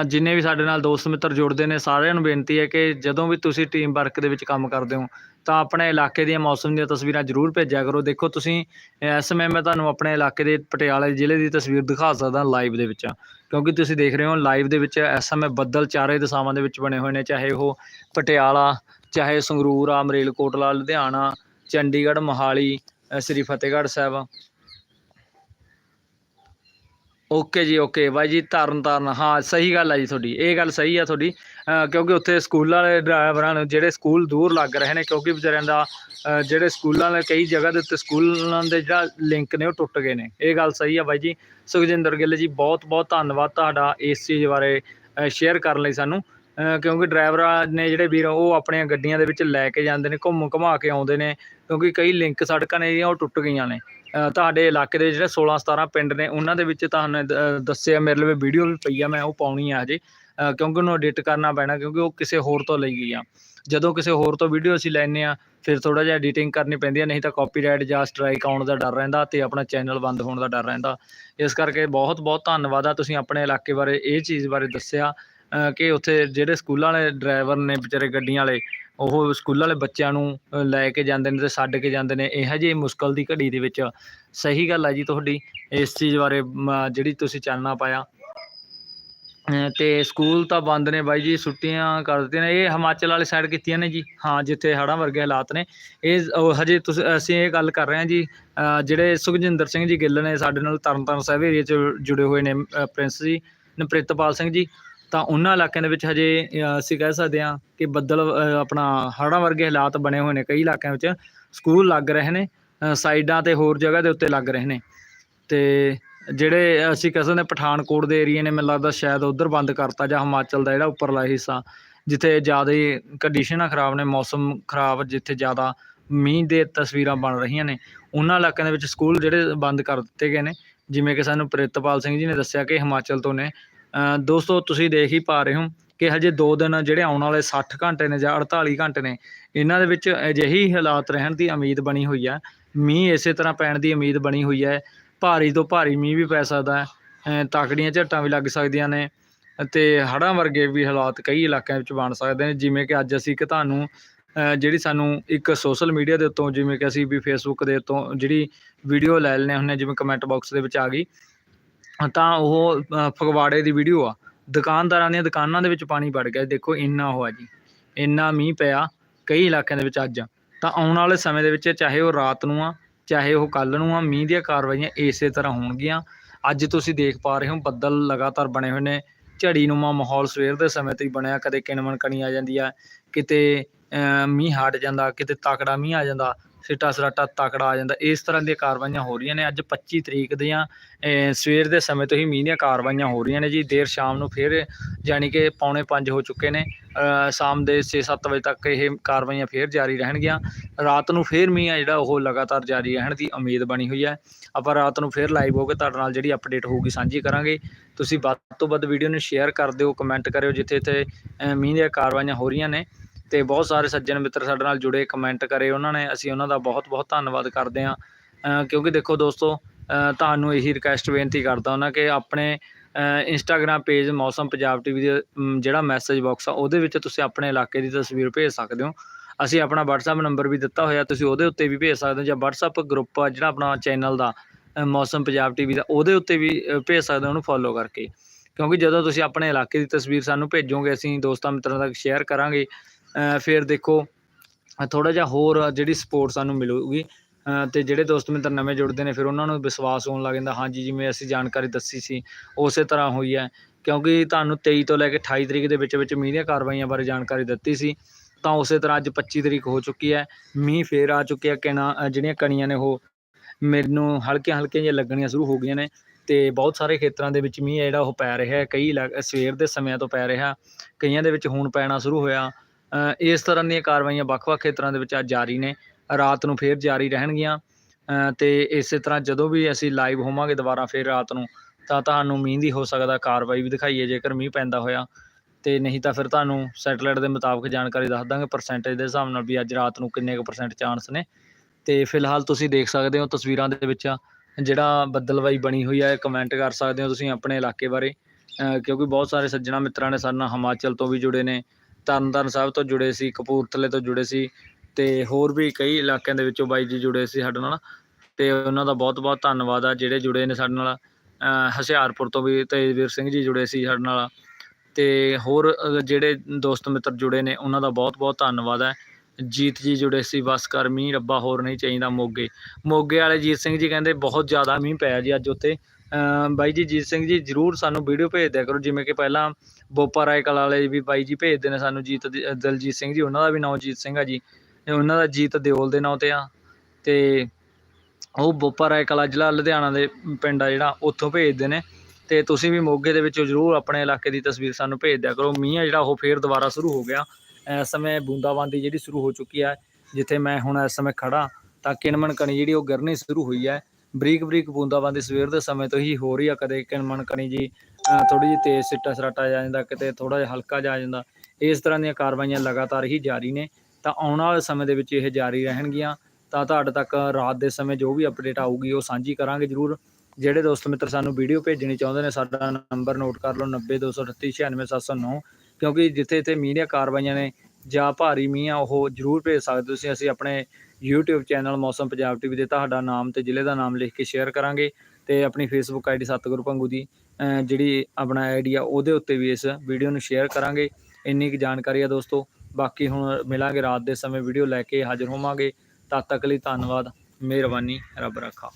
ਜਿੰਨੇ ਵੀ ਸਾਡੇ ਨਾਲ ਦੋਸਤ ਮਿੱਤਰ ਜੁੜਦੇ ਨੇ, ਸਾਰਿਆਂ ਨੂੰ ਬੇਨਤੀ ਹੈ ਕਿ ਜਦੋਂ ਵੀ ਤੁਸੀਂ ਟੀਮ ਵਰਕ ਦੇ ਵਿੱਚ ਕੰਮ ਕਰਦੇ ਹੋ, ਤਾਂ ਆਪਣੇ ਇਲਾਕੇ ਦੀਆਂ ਮੌਸਮ ਦੀਆਂ ਤਸਵੀਰਾਂ ਜ਼ਰੂਰ ਭੇਜਿਆ ਕਰੋ। ਦੇਖੋ, ਤੁਸੀਂ ਇਸ ਸਮੇਂ ਮੈਂ ਤੁਹਾਨੂੰ ਆਪਣੇ ਇਲਾਕੇ ਦੇ ਪਟਿਆਲੇ ਜ਼ਿਲ੍ਹੇ ਦੀ ਤਸਵੀਰ ਦਿਖਾ ਸਕਦਾ ਲਾਈਵ ਦੇ ਵਿੱਚ। ਕਿਉਂਕਿ ਤੁਸੀਂ ਦੇਖ ਰਹੇ ਹੋ ਲਾਈਵ ਦੇ ਵਿੱਚ ਇਸ ਸਮੇਂ ਬੱਦਲ ਚਾਰੇ ਦਿਸ਼ਾਵਾਂ ਦੇ ਵਿੱਚ ਬਣੇ ਹੋਏ ਨੇ, ਚਾਹੇ ਉਹ ਪਟਿਆਲਾ, ਚਾਹੇ ਸੰਗਰੂਰ ਆ, ਮਰੇਲਕੋਟਲਾ, ਲੁਧਿਆਣਾ, ਚੰਡੀਗੜ੍ਹ, ਮੋਹਾਲੀ ਸ੍ਰੀ ਫਤਿਹਗੜ੍ਹ ਸਾਹਿਬ। ਓਕੇ ਜੀ ਓਕੇ ਬਾਈ ਜੀ ਤਰਨ ਤਾਰਨ। ਹਾਂ, ਸਹੀ ਗੱਲ ਆ ਜੀ ਤੁਹਾਡੀ। ਇਹ ਗੱਲ ਸਹੀ ਆ ਤੁਹਾਡੀ। ਕਿਉਂਕਿ ਉੱਥੇ ਸਕੂਲਾਂ ਵਾਲੇ ਡਰਾਈਵਰਾਂ ਨੂੰ ਜਿਹੜੇ ਸਕੂਲ ਦੂਰ ਲੱਗ ਰਹੇ ਨੇ, ਕਿਉਂਕਿ ਵਿਚਾਰਿਆਂ ਦਾ ਜਿਹੜੇ ਸਕੂਲਾਂ ਵਾਲੇ ਕਈ ਜਗ੍ਹਾ ਦੇ ਉੱਤੇ ਸਕੂਲਾਂ ਦੇ ਜਿਹੜਾ ਲਿੰਕ ਨੇ ਉਹ ਟੁੱਟ ਗਏ ਨੇ। ਇਹ ਗੱਲ ਸਹੀ ਆ ਬਾਈ ਜੀ। ਸੁਖਜਿੰਦਰ ਗਿੱਲ ਜੀ, ਬਹੁਤ ਬਹੁਤ ਧੰਨਵਾਦ ਤੁਹਾਡਾ ਇਸ ਚੀਜ਼ ਬਾਰੇ ਸ਼ੇਅਰ ਕਰਨ ਲਈ ਸਾਨੂੰ। ਕਿਉਂਕਿ ਡਰਾਈਵਰਾਂ ਨੇ ਜਿਹੜੇ ਵੀਰ, ਉਹ ਆਪਣੀਆਂ ਗੱਡੀਆਂ ਦੇ ਵਿੱਚ ਲੈ ਕੇ ਜਾਂਦੇ ਨੇ, ਘੁੰਮ ਘੁਮਾ ਕੇ ਆਉਂਦੇ ਨੇ, ਕਿਉਂਕਿ ਕਈ ਲਿੰਕ ਸੜਕਾਂ ਨੇ ਜਿਹੜੀਆਂ ਉਹ ਟੁੱਟ ਗਈਆਂ ਨੇ। ਤੁਹਾਡੇ ਇਲਾਕੇ ਦੇ ਜਿਹੜੇ 16 17 ਪਿੰਡ ਨੇ, ਉਹਨਾਂ ਦੇ ਵਿੱਚ ਤੁਹਾਨੂੰ ਦੱਸਿਆ ਮੇਰੇ ਲਈ ਵੀਡੀਓ ਵੀ ਪਈ ਆ, ਮੈਂ ਉਹ ਪਾਉਣੀ ਆ ਹਜੇ। ਕਿਉਂਕਿ ਉਹਨੂੰ ਐਡਿਟ ਕਰਨਾ ਪੈਣਾ, ਕਿਉਂਕਿ ਉਹ ਕਿਸੇ ਹੋਰ ਤੋਂ ਲਈ ਗਈ ਆ। ਜਦੋਂ ਕਿਸੇ ਹੋਰ ਤੋਂ ਵੀਡੀਓ ਅਸੀਂ ਲੈਂਦੇ ਆ, ਫਿਰ ਥੋੜਾ ਜਿਹਾ ਐਡੀਟਿੰਗ ਕਰਨੀ ਪੈਂਦੀ ਹੈ ਨਹੀਂ ਤਾਂ ਕਾਪੀਰਾਈਟ ਜਾਂ ਸਟ੍ਰਾਈਕ ਆਉਣ ਦਾ ਡਰ ਰਹਿੰਦਾ ਤੇ ਆਪਣਾ ਚੈਨਲ ਬੰਦ ਹੋਣ ਦਾ ਡਰ ਰਹਿੰਦਾ। ਇਸ ਕਰਕੇ ਬਹੁਤ ਬਹੁਤ ਧੰਨਵਾਦ ਆ ਤੁਸੀਂ ਆਪਣੇ ਇਲਾਕੇ ਬਾਰੇ, ਇਹ ਚੀਜ਼ ਬਾਰੇ ਦੱਸਿਆ। ਕਿ ਉੱਥੇ ਜਿਹੜੇ ਸਕੂਲਾਂ ਵਾਲੇ ਡਰਾਈਵਰ ਨੇ ਵਿਚਾਰੇ ਗੱਡੀਆਂ ਵਾਲੇ ਉਹ ਸਕੂਲਾਂ ਵਾਲੇ ਬੱਚਿਆਂ ਨੂੰ ਲੈ ਕੇ ਜਾਂਦੇ ਨੇ ਤੇ ਛੱਡ ਕੇ ਜਾਂਦੇ ਨੇ ਇਹੋ ਜਿਹੀ ਮੁਸ਼ਕਲ ਦੀ ਘੜੀ ਦੇ ਵਿੱਚ ਸਹੀ ਗੱਲ ਆ ਜੀ ਤੁਹਾਡੀ ਇਸ ਚੀਜ਼ ਬਾਰੇ ਜਿਹੜੀ ਤੁਸੀਂ ਚਾਨਣਾ ਪਾਇਆ। ਤੇ ਸਕੂਲ ਤਾਂ ਬੰਦ ਨੇ ਬਾਈ ਜੀ ਛੁੱਟੀਆਂ ਕਰ ਦਿੱਤੀਆਂ ਨੇ ਇਹ ਹਿਮਾਚਲ ਵਾਲੀ ਸਾਈਡ ਕੀਤੀਆਂ ਨੇ ਜੀ। ਹਾਂ ਜਿੱਥੇ ਹੜ੍ਹਾਂ ਵਰਗੇ ਹਾਲਾਤ ਨੇ। ਇਹ ਉਹ ਹਜੇ ਤੁਸੀਂ ਅਸੀਂ ਇਹ ਗੱਲ ਕਰ ਰਹੇ ਹਾਂ ਜੀ ਅ, ਜਿਹੜੇ ਸੁਖਜਿੰਦਰ ਸਿੰਘ ਜੀ ਗਿੱਲ ਨੇ ਸਾਡੇ ਨਾਲ ਤਰਨਤਾਰਨ ਸਾਹਿਬ ਏਰੀਆ 'ਚ ਜੁੜੇ ਹੋਏ ਨੇ ਪ੍ਰਿੰਸ ਜੀ ਨਪ੍ਰਿਤਪਾਲ ਸਿੰਘ ਜੀ। ਤਾਂ ਉਹਨਾਂ ਇਲਾਕਿਆਂ ਦੇ ਵਿੱਚ ਹਜੇ ਅਸੀਂ ਕਹਿ ਸਕਦੇ ਹਾਂ ਕਿ ਬੱਦਲ ਆਪਣਾ ਹੜ੍ਹਾਂ ਵਰਗੇ ਹਾਲਾਤ ਬਣੇ ਹੋਏ ਨੇ ਕਈ ਇਲਾਕਿਆਂ ਵਿੱਚ। ਸਕੂਲ ਲੱਗ ਰਹੇ ਨੇ ਸਾਈਡਾਂ ਤੇ ਹੋਰ ਜਗ੍ਹਾ ਦੇ ਉੱਤੇ ਲੱਗ ਰਹੇ ਨੇ। ਤੇ ਜਿਹੜੇ ਅਸੀਂ ਕਹਿ ਸਕਦੇ ਹਾਂ ਪਠਾਨਕੋਟ ਦੇ ਏਰੀਏ ਨੇ, ਮੈਨੂੰ ਲੱਗਦਾ ਸ਼ਾਇਦ ਉਧਰ ਬੰਦ ਕਰਤਾ ਜਾਂ ਹਿਮਾਚਲ ਦਾ ਜਿਹੜਾ ਉੱਪਰਲਾ ਹਿੱਸਾ, ਜਿੱਥੇ ਜ਼ਿਆਦਾ ਕੰਡੀਸ਼ਨਾਂ ਖਰਾਬ ਨੇ, ਮੌਸਮ ਖਰਾਬ, ਜਿੱਥੇ ਜ਼ਿਆਦਾ ਮੀਂਹ ਦੇ ਤਸਵੀਰਾਂ ਬਣ ਰਹੀਆਂ ਨੇ। ਉਹਨਾਂ ਇਲਾਕਿਆਂ ਦੇ ਵਿੱਚ ਸਕੂਲ ਜਿਹੜੇ ਬੰਦ ਕਰ ਦਿੱਤੇ ਗਏ ਨੇ। ਜਿਵੇਂ ਕਿ ਸਾਨੂੰ ਪ੍ਰਿਤਪਾਲ ਸਿੰਘ ਜੀ ਨੇ ਦੱਸਿਆ ਕਿ ਹਿਮਾਚਲ ਤੋਂ ਨੇ ਦੋਸਤੋ, ਤੁਸੀਂ ਦੇਖ ਹੀ ਪਾ ਰਹੇ ਹੋ ਕਿ ਹਜੇ 2 ਦਿਨ ਜਿਹੜੇ ਆਉਣ ਵਾਲੇ 60 ਘੰਟੇ ਨੇ ਜਾਂ 48 ਘੰਟੇ ਨੇ, ਇਹਨਾਂ ਦੇ ਵਿੱਚ ਅਜਿਹੀ ਹਾਲਾਤ ਰਹਿਣ ਦੀ ਉਮੀਦ ਬਣੀ ਹੋਈ ਹੈ। ਮੀਂਹ ਇਸੇ ਤਰ੍ਹਾਂ ਪੈਣ ਦੀ ਉਮੀਦ ਬਣੀ ਹੋਈ ਹੈ। ਭਾਰੀ ਤੋਂ ਭਾਰੀ ਮੀਂਹ ਵੀ ਪੈ ਸਕਦਾ ਹੈ। ਤਕੜੀਆਂ ਝੱਟਾਂ ਵੀ ਲੱਗ ਸਕਦੀਆਂ ਨੇ ਅਤੇ ਹੜ੍ਹਾਂ ਵਰਗੇ ਵੀ ਹਾਲਾਤ ਕਈ ਇਲਾਕਿਆਂ ਵਿੱਚ ਬਣ ਸਕਦੇ ਨੇ, ਜਿਵੇਂ ਕਿ ਅੱਜ ਅਸੀਂ ਇੱਕ ਤੁਹਾਨੂੰ ਜਿਹੜੀ ਸਾਨੂੰ ਇੱਕ ਸੋਸ਼ਲ ਮੀਡੀਆ ਦੇ ਉੱਤੋਂ, ਜਿਵੇਂ ਕਿ ਅਸੀਂ ਵੀ ਫੇਸਬੁੱਕ ਦੇ ਉੱਤੋਂ ਜਿਹੜੀ ਵੀਡੀਓ ਲੈ ਲੈਂਦੇ ਹੁੰਦੇ ਹਾਂ, ਜਿਵੇਂ ਕਮੈਂਟ ਬਾਕਸ ਦੇ ਵਿੱਚ ਆ ਗਈ। ਤਾਂ ਉਹ ਫਗਵਾੜੇ ਦੀ ਵੀਡੀਓ ਆ। ਦੁਕਾਨਦਾਰਾਂ ਦੀਆਂ ਦੁਕਾਨਾਂ ਦੇ ਵਿੱਚ ਪਾਣੀ ਵੜ ਗਿਆ। ਦੇਖੋ, ਇੰਨਾ ਉਹ ਆ ਜੀ। ਇੰਨਾ ਮੀਂਹ ਪਿਆ ਕਈ ਇਲਾਕਿਆਂ ਦੇ ਵਿੱਚ ਅੱਜ। ਤਾਂ ਆਉਣ ਵਾਲੇ ਸਮੇਂ ਦੇ ਵਿੱਚ ਚਾਹੇ ਉਹ ਰਾਤ ਨੂੰ ਆ, ਚਾਹੇ ਉਹ ਕੱਲ ਨੂੰ ਆ, ਮੀਂਹ ਦੀਆਂ ਕਾਰਵਾਈਆਂ ਇਸੇ ਤਰ੍ਹਾਂ ਹੋਣਗੀਆਂ। ਅੱਜ ਤੁਸੀਂ ਦੇਖ ਪਾ ਰਹੇ ਹੋ, ਬੱਦਲ ਲਗਾਤਾਰ ਬਣੇ ਹੋਏ ਨੇ। ਝੜੀ ਨੂੰਮਾ ਮਾਹੌਲ ਸਵੇਰ ਦੇ ਸਮੇਂ ਤੋਂ ਹੀ ਬਣਿਆ। ਕਦੇ ਕਿਣਮਣ ਕਣੀ ਆ ਜਾਂਦੀ ਆ, ਕਿਤੇ ਅਹ ਮੀਂਹ ਹਟ ਜਾਂਦਾ, ਕਿਤੇ ਤਕੜਾ ਮੀਂਹ ਆ ਜਾਂਦਾ। ਸਿੱਟਾ ਸਰਾਟਾ ਤਕੜਾ ਆ ਜਾਂਦਾ। ਇਸ ਤਰ੍ਹਾਂ ਦੀਆਂ ਕਾਰਵਾਈਆਂ ਹੋ ਰਹੀਆਂ ਨੇ। ਅੱਜ 25 ਤਰੀਕ ਦੀਆਂ ਸਵੇਰ ਦੇ ਸਮੇਂ ਤੋਂ ਹੀ ਮੀਂਹ ਦੀਆਂ ਕਾਰਵਾਈਆਂ ਹੋ ਰਹੀਆਂ ਨੇ ਜੀ। ਦੇਰ ਸ਼ਾਮ ਨੂੰ ਫਿਰ ਯਾਨੀ ਕਿ ਪੌਣੇ 5 ਹੋ ਚੁੱਕੇ ਨੇ। ਸ਼ਾਮ ਦੇ 6-7 ਵਜੇ ਤੱਕ ਇਹ ਕਾਰਵਾਈਆਂ ਫਿਰ ਜਾਰੀ ਰਹਿਣਗੀਆਂ। ਰਾਤ ਨੂੰ ਫਿਰ ਮੀਂਹ ਆ ਜਿਹੜਾ, ਉਹ ਲਗਾਤਾਰ ਜਾਰੀ ਰਹਿਣ ਦੀ ਉਮੀਦ ਬਣੀ ਹੋਈ ਹੈ। ਆਪਾਂ ਰਾਤ ਨੂੰ ਫਿਰ ਲਾਈਵ ਹੋ ਕੇ ਤੁਹਾਡੇ ਨਾਲ ਜਿਹੜੀ ਅਪਡੇਟ ਹੋਊਗੀ ਸਾਂਝੀ ਕਰਾਂਗੇ। ਤੁਸੀਂ ਵੱਧ ਤੋਂ ਵੱਧ ਵੀਡੀਓ ਨੂੰ ਸ਼ੇਅਰ ਕਰ ਦਿਓ ਕਮੈਂਟ ਕਰਿਓ ਜਿੱਥੇ ਇੱਥੇ ਮੀਂਹ ਦੀਆਂ ਕਾਰਵਾਈਆਂ ਹੋ ਰਹੀਆਂ ਨੇ। ਤੇ ਬਹੁਤ ਸਾਰੇ ਸੱਜਣ ਮਿੱਤਰ ਸਾਡੇ ਨਾਲ ਜੁੜੇ ਕਮੈਂਟ ਕਰੇ ਉਹਨਾਂ ਨੇ, ਅਸੀਂ ਉਹਨਾਂ ਦਾ ਬਹੁਤ ਬਹੁਤ ਧੰਨਵਾਦ ਕਰਦੇ ਹਾਂ। ਕਿਉਂਕਿ ਦੇਖੋ ਦੋਸਤੋ ਤੁਹਾਨੂੰ ਇਹੀ ਰਿਕੁਐਸਟ ਬੇਨਤੀ ਕਰਦਾ ਹਾਂ ਕਿ ਆਪਣੇ ਇੰਸਟਾਗ੍ਰam ਪੇਜ ਮੌਸਮ ਪੰਜਾਬ ਟੀਵੀ ਦੇ ਜਿਹੜਾ ਮੈਸੇਜ ਬਾਕਸ ਆ, ਉਹਦੇ ਵਿੱਚ ਤੁਸੀਂ ਆਪਣੇ ਇਲਾਕੇ ਦੀ ਤਸਵੀਰ ਭੇਜ ਸਕਦੇ ਹੋ। ਅਸੀਂ ਆਪਣਾ WhatsApp ਨੰਬਰ ਵੀ ਦਿੱਤਾ ਹੋਇਆ, ਤੁਸੀਂ ਉਹਦੇ ਉੱਤੇ ਵੀ ਭੇਜ ਸਕਦੇ ਹੋ, ਜਾਂ WhatsApp ਗਰੁੱਪ ਆ, ਜਿਹੜਾ ਆਪਣਾ ਚੈਨਲ ਦਾ ਮੌਸਮ ਪੰਜਾਬ ਟੀਵੀ ਦਾ, ਉਹਦੇ ਉੱਤੇ ਵੀ ਭੇਜ ਸਕਦੇ ਹੋ ਉਹਨੂੰ ਫੋਲੋ ਕਰਕੇ। ਕਿਉਂਕਿ ਜਦੋਂ ਤੁਸੀਂ ਆਪਣੇ ਇਲਾਕੇ ਦੀ ਤਸਵੀਰ ਸਾਨੂੰ ਭੇਜੋਗੇ, ਅਸੀਂ ਦੋਸਤਾਂ ਮਿੱਤਰਾਂ ਤੱਕ ਸ਼ੇਅਰ ਕਰਾਂਗੇ ਫਿਰ ਦੇਖੋ ਥੋੜਾ ਜਿਹਾ ਹੋਰ ਜਿਹੜੀ ਸਪੋਰਟ ਸਾਨੂੰ ਮਿਲੂਗੀ ਅ, ਤੇ ਜਿਹੜੇ ਦੋਸਤ ਮਿੱਤਰ ਨਵੇਂ ਜੁੜਦੇ ਨੇ ਫਿਰ ਉਹਨਾਂ ਨੂੰ ਵਿਸ਼ਵਾਸ ਹੋਣ ਲੱਗ ਜਾਂਦਾ ਹਾਂਜੀ ਜਿਵੇਂ ਅਸੀਂ ਜਾਣਕਾਰੀ ਦੱਸੀ ਸੀ ਉਸੇ ਤਰ੍ਹਾਂ ਹੋਈ ਹੈ। ਕਿਉਂਕਿ ਤੁਹਾਨੂੰ 23 ਤੋਂ ਲੈ ਕੇ 28 ਤਰੀਕ ਦੇ ਵਿੱਚ ਵਿੱਚ ਮੀਂਹ ਦੀਆਂ ਕਾਰਵਾਈਆਂ ਬਾਰੇ ਜਾਣਕਾਰੀ ਦਿੱਤੀ ਸੀ ਤਾਂ ਉਸੇ ਤਰ੍ਹਾਂ ਅੱਜ 25 ਤਰੀਕ ਹੋ ਚੁੱਕੀ ਹੈ ਮੀਂਹ ਫੇਰ ਆ ਚੁੱਕਿਆ ਕਿਣਾ ਜਿਹੜੀਆਂ ਕਣੀਆਂ ਨੇ ਉਹ ਮੈਨੂੰ ਹਲਕੀਆਂ ਹਲਕੀਆਂ ਜਿਹੀਆਂ ਲੱਗਣੀਆਂ ਸ਼ੁਰੂ ਹੋ ਗਈਆਂ ਨੇ ਤੇ ਬਹੁਤ ਸਾਰੇ ਖੇਤਰਾਂ ਦੇ ਵਿੱਚ ਮੀਂਹ ਜਿਹੜਾ ਉਹ ਪੈ ਰਿਹਾ ਹੈ ਕਈ ਇਲਾ- ਸਵੇਰ ਦੇ ਸਮਿਆਂ ਤੋਂ ਪੈ ਰਿਹਾ ਕਈਆਂ ਦੇ ਵਿੱਚ ਹੁਣ ਪੈਣਾ ਸ਼ੁਰੂ ਹੋਇਆ ਇਸ ਤਰ੍ਹਾਂ ਦੀਆਂ ਕਾਰਵਾਈਆਂ ਵੱਖ-ਵੱਖ ਖੇਤਰਾਂ ਦੇ ਵਿੱਚ ਅੱਜ ਜਾਰੀ ਨੇ। ਰਾਤ ਨੂੰ ਫੇਰ ਜਾਰੀ ਰਹਿਣਗੀਆਂ। ਅ, ਤੇ ਇਸੇ ਤਰ੍ਹਾਂ ਜਦੋਂ ਵੀ ਅਸੀਂ ਲਾਈਵ ਹੋਵਾਂਗੇ ਦੁਬਾਰਾ ਫੇਰ ਰਾਤ ਨੂੰ ਤਾਂ ਤੁਹਾਨੂੰ ਮੀਂਹ ਦੀ ਹੋ ਸਕਦਾ ਕਾਰਵਾਈ ਵੀ ਦਿਖਾਈਏ ਜੇਕਰ ਮੀਂਹ ਪੈਂਦਾ ਹੋਇਆ। ਤੇ ਨਹੀਂ ਤਾਂ ਫਿਰ ਤੁਹਾਨੂੰ ਸੈਟੇਲਾਈਟ ਦੇ ਮੁਤਾਬਕ ਜਾਣਕਾਰੀ ਦੱਸ ਦਾਂਗੇ। ਪਰਸੈਂਟੇਜ ਦੇ ਹਿਸਾਬ ਨਾਲ ਵੀ ਅੱਜ ਰਾਤ ਨੂੰ ਕਿੰਨੇ ਕੁ ਪਰਸੈਂਟ ਚਾਂਸ ਨੇ। ਤੇ ਫਿਲਹਾਲ ਤੁਸੀਂ ਦੇਖ ਸਕਦੇ ਹੋ ਤਸਵੀਰਾਂ ਦੇ ਵਿੱਚ ਜਿਹੜਾ ਬੱਦਲਵਾਈ ਬਣੀ ਹੋਈ ਹੈ ਕਮੈਂਟ ਕਰ ਸਕਦੇ ਹੋ ਤੁਸੀਂ ਆਪਣੇ ਇਲਾਕੇ ਬਾਰੇ। ਕਿਉਂਕਿ ਬਹੁਤ ਸਾਰੇ ਸੱਜਣਾ ਮਿੱਤਰਾਂ ਨੇ ਸਾਡੇ ਨਾਲ ਹਿਮਾਚਲ ਤੋਂ ਵੀ ਜੁੜੇ ਨੇ। ਤਰਨਤਾਰਨ ਸਾਹਿਬ ਤੋਂ ਜੁੜੇ ਸੀ ਕਪੂਰਥਲੇ ਤੋਂ ਜੁੜੇ ਸੀ ਤੇ ਹੋਰ ਵੀ ਕਈ ਇਲਾਕਿਆਂ ਦੇ ਵਿੱਚੋਂ ਬਾਈ ਜੀ ਜੁੜੇ ਸੀ ਸਾਡੇ ਨਾਲ ਤੇ ਉਹਨਾਂ ਦਾ ਬਹੁਤ ਬਹੁਤ ਧੰਨਵਾਦ ਆ ਜਿਹੜੇ ਜੁੜੇ ਨੇ ਸਾਡੇ ਨਾਲ ਅ, ਹੁਸ਼ਿਆਰਪੁਰ ਤੋਂ ਵੀ ਤੇਜਵੀਰ ਸਿੰਘ ਜੀ ਜੁੜੇ ਸੀ ਸਾਡੇ ਨਾਲ ਤੇ ਹੋਰ ਜਿਹੜੇ ਦੋਸਤ ਮਿੱਤਰ ਜੁੜੇ ਨੇ ਉਹਨਾਂ ਦਾ ਬਹੁਤ ਬਹੁਤ ਧੰਨਵਾਦ ਹੈ ਜੀਤ ਜੀ ਜੁੜੇ ਸੀ ਬਸ ਕਰ ਮੀਂਹ ਰੱਬਾ ਹੋਰ ਨਹੀਂ ਚਾਹੀਦਾ ਮੋਗੇ ਮੋਗੇ ਵਾਲੇ ਜੀਤ ਸਿੰਘ ਜੀ ਕਹਿੰਦੇ ਬਹੁਤ ਜ਼ਿਆਦਾ ਮੀਂਹ ਪਿਆ ਜੀ ਅੱਜ ਉੱਥੇ ਬਾਈ ਜੀ, ਜੀਤ ਸਿੰਘ ਜੀ, ਜਰੂਰ ਸਾਨੂੰ ਵੀਡੀਓ ਭੇਜ ਦਿਆ ਕਰੋ। ਜਿਵੇਂ ਕਿ ਪਹਿਲਾਂ ਬੋਪਾ ਰਾਏ ਕਲਾ ਵਾਲੇ ਵੀ ਬਾਈ ਜੀ ਭੇਜਦੇ ਨੇ ਸਾਨੂੰ, ਜੀਤ ਦਲਜੀਤ ਸਿੰਘ ਜੀ, ਉਹਨਾਂ ਦਾ ਵੀ ਨਾਮ ਜੀਤ ਸਿੰਘ ਆ ਜੀ। ਉਹਨਾਂ ਦਾ ਜੀਤ ਦਿਓਲ ਦੇ ਨਾਂ ਤੇ ਆ। ਤੇ ਉਹ ਬੋਪਾ ਰਾਏ ਕਲਾ ਜ਼ਿਲ੍ਹਾ ਲੁਧਿਆਣਾ ਦੇ ਪਿੰਡ ਆ ਜਿਹੜਾ, ਉੱਥੋਂ ਭੇਜਦੇ ਨੇ। ਤੇ ਤੁਸੀਂ ਵੀ ਮੋਗੇ ਦੇ ਵਿੱਚੋਂ ਜ਼ਰੂਰ ਆਪਣੇ ਇਲਾਕੇ ਦੀ ਤਸਵੀਰ ਸਾਨੂੰ ਭੇਜ ਦਿਆ ਕਰੋ। ਮੀਂਹ ਆ ਜਿਹੜਾ, ਉਹ ਫੇਰ ਦੁਬਾਰਾ ਸ਼ੁਰੂ ਹੋ ਗਿਆ। ਇਸ ਸਮੇਂ ਬੂੰਦਾਬਾਂਦੀ ਜਿਹੜੀ ਸ਼ੁਰੂ ਹੋ ਚੁੱਕੀ ਹੈ ਜਿੱਥੇ ਮੈਂ ਹੁਣ ਇਸ ਸਮੇਂ ਖੜਾ ਤਾਂ ਕਿਣਮਣ ਕਣੀ ਜਿਹੜੀ, ਉਹ ਗਰਨੀ ਸ਼ੁਰੂ ਹੋਈ ਹੈ ਬਰੀਕ ਬਰੀਕ ਬੂੰਦਾਬਾਂਦੀ ਸਵੇਰ ਦੇ ਸਮੇਂ ਤੋਂ ਹੀ ਹੋ ਰਹੀ ਆ, ਕਦੇ ਕਿਣਮਣ ਕਣੀ ਜੀ ਥੋੜੀ ਜਿਹੀ ਤੇਜ਼ ਸਿੱਟਾ ਸਰਾਟਾ ਆ ਜਾਂਦਾ, ਕਿਤੇ ਥੋੜਾ ਜਿਹਾ ਹਲਕਾ ਜਾ ਜਾਂਦਾ, ਇਸ ਤਰ੍ਹਾਂ ਦੀਆਂ ਕਾਰਵਾਈਆਂ ਲਗਾਤਾਰ ਹੀ ਜਾਰੀ ਨੇ, ਤਾਂ ਆਉਣ ਵਾਲੇ ਸਮੇਂ ਦੇ ਵਿੱਚ ਇਹ ਜਾਰੀ ਰਹਿਣਗੀਆਂ, ਤਾਂ ਤੁਹਾਡੇ ਤੱਕ ਰਾਤ ਦੇ ਸਮੇਂ ਜੋ ਵੀ ਅਪਡੇਟ ਆਊਗੀ ਉਹ ਸਾਂਝੀ ਕਰਾਂਗੇ ਜਰੂਰ, ਜਿਹੜੇ ਦੋਸਤ ਮਿੱਤਰ ਸਾਨੂੰ ਵੀਡੀਓ ਭੇਜਣੀ ਚਾਹੁੰਦੇ ਨੇ, ਸਾਡਾ ਨੰਬਰ ਨੋਟ ਕਰ ਲਓ 9023389709 ਕਿਉਂਕਿ ਜਿੱਥੇ ਇੱਥੇ ਮੀਂਹ ਦੀਆਂ ਕਾਰਵਾਈਆਂ ਨੇ, ਜਾਂ ਭਾਰੀ ਮੀਂਹ ਆ, ਉਹ ਜਰੂਰ ਭੇਜ ਸਕਦੇ ਤੁਸੀਂ, ਅਸੀਂ ਆਪਣੇ YouTube ਚੈਨਲ ਮੌਸਮ ਪੰਜਾਬ ਟੀਵੀ ਦੇ ਤੁਹਾਡਾ ਨਾਮ ਤੇ ਜ਼ਿਲ੍ਹੇ ਦਾ ਨਾਮ ਲਿਖ ਕੇ ਸ਼ੇਅਰ ਕਰਾਂਗੇ ਤੇ ਆਪਣੀ Facebook ਆਈਡੀ ਸਤਿਗੁਰੂ ਪੰਗੂ ਦੀ ਜਿਹੜੀ ਆਪਣਾ ਆਈਡੀ ਆ ਉਹਦੇ ਉੱਤੇ ਵੀ ਇਸ ਵੀਡੀਓ ਨੂੰ ਸ਼ੇਅਰ ਕਰਾਂਗੇ। ਇੰਨੀ ਕੁ ਜਾਣਕਾਰੀ ਆ ਦੋਸਤੋ। ਬਾਕੀ ਹੁਣ ਮਿਲਾਂਗੇ ਰਾਤ ਦੇ ਸਮੇਂ ਵੀਡੀਓ ਲੈ ਕੇ ਹਾਜ਼ਰ ਹੋਵਾਂਗੇ। ਤਦ ਤੱਕ ਲਈ ਧੰਨਵਾਦ। ਮਿਹਰਬਾਨੀ। ਰੱਬ ਰੱਖਾ।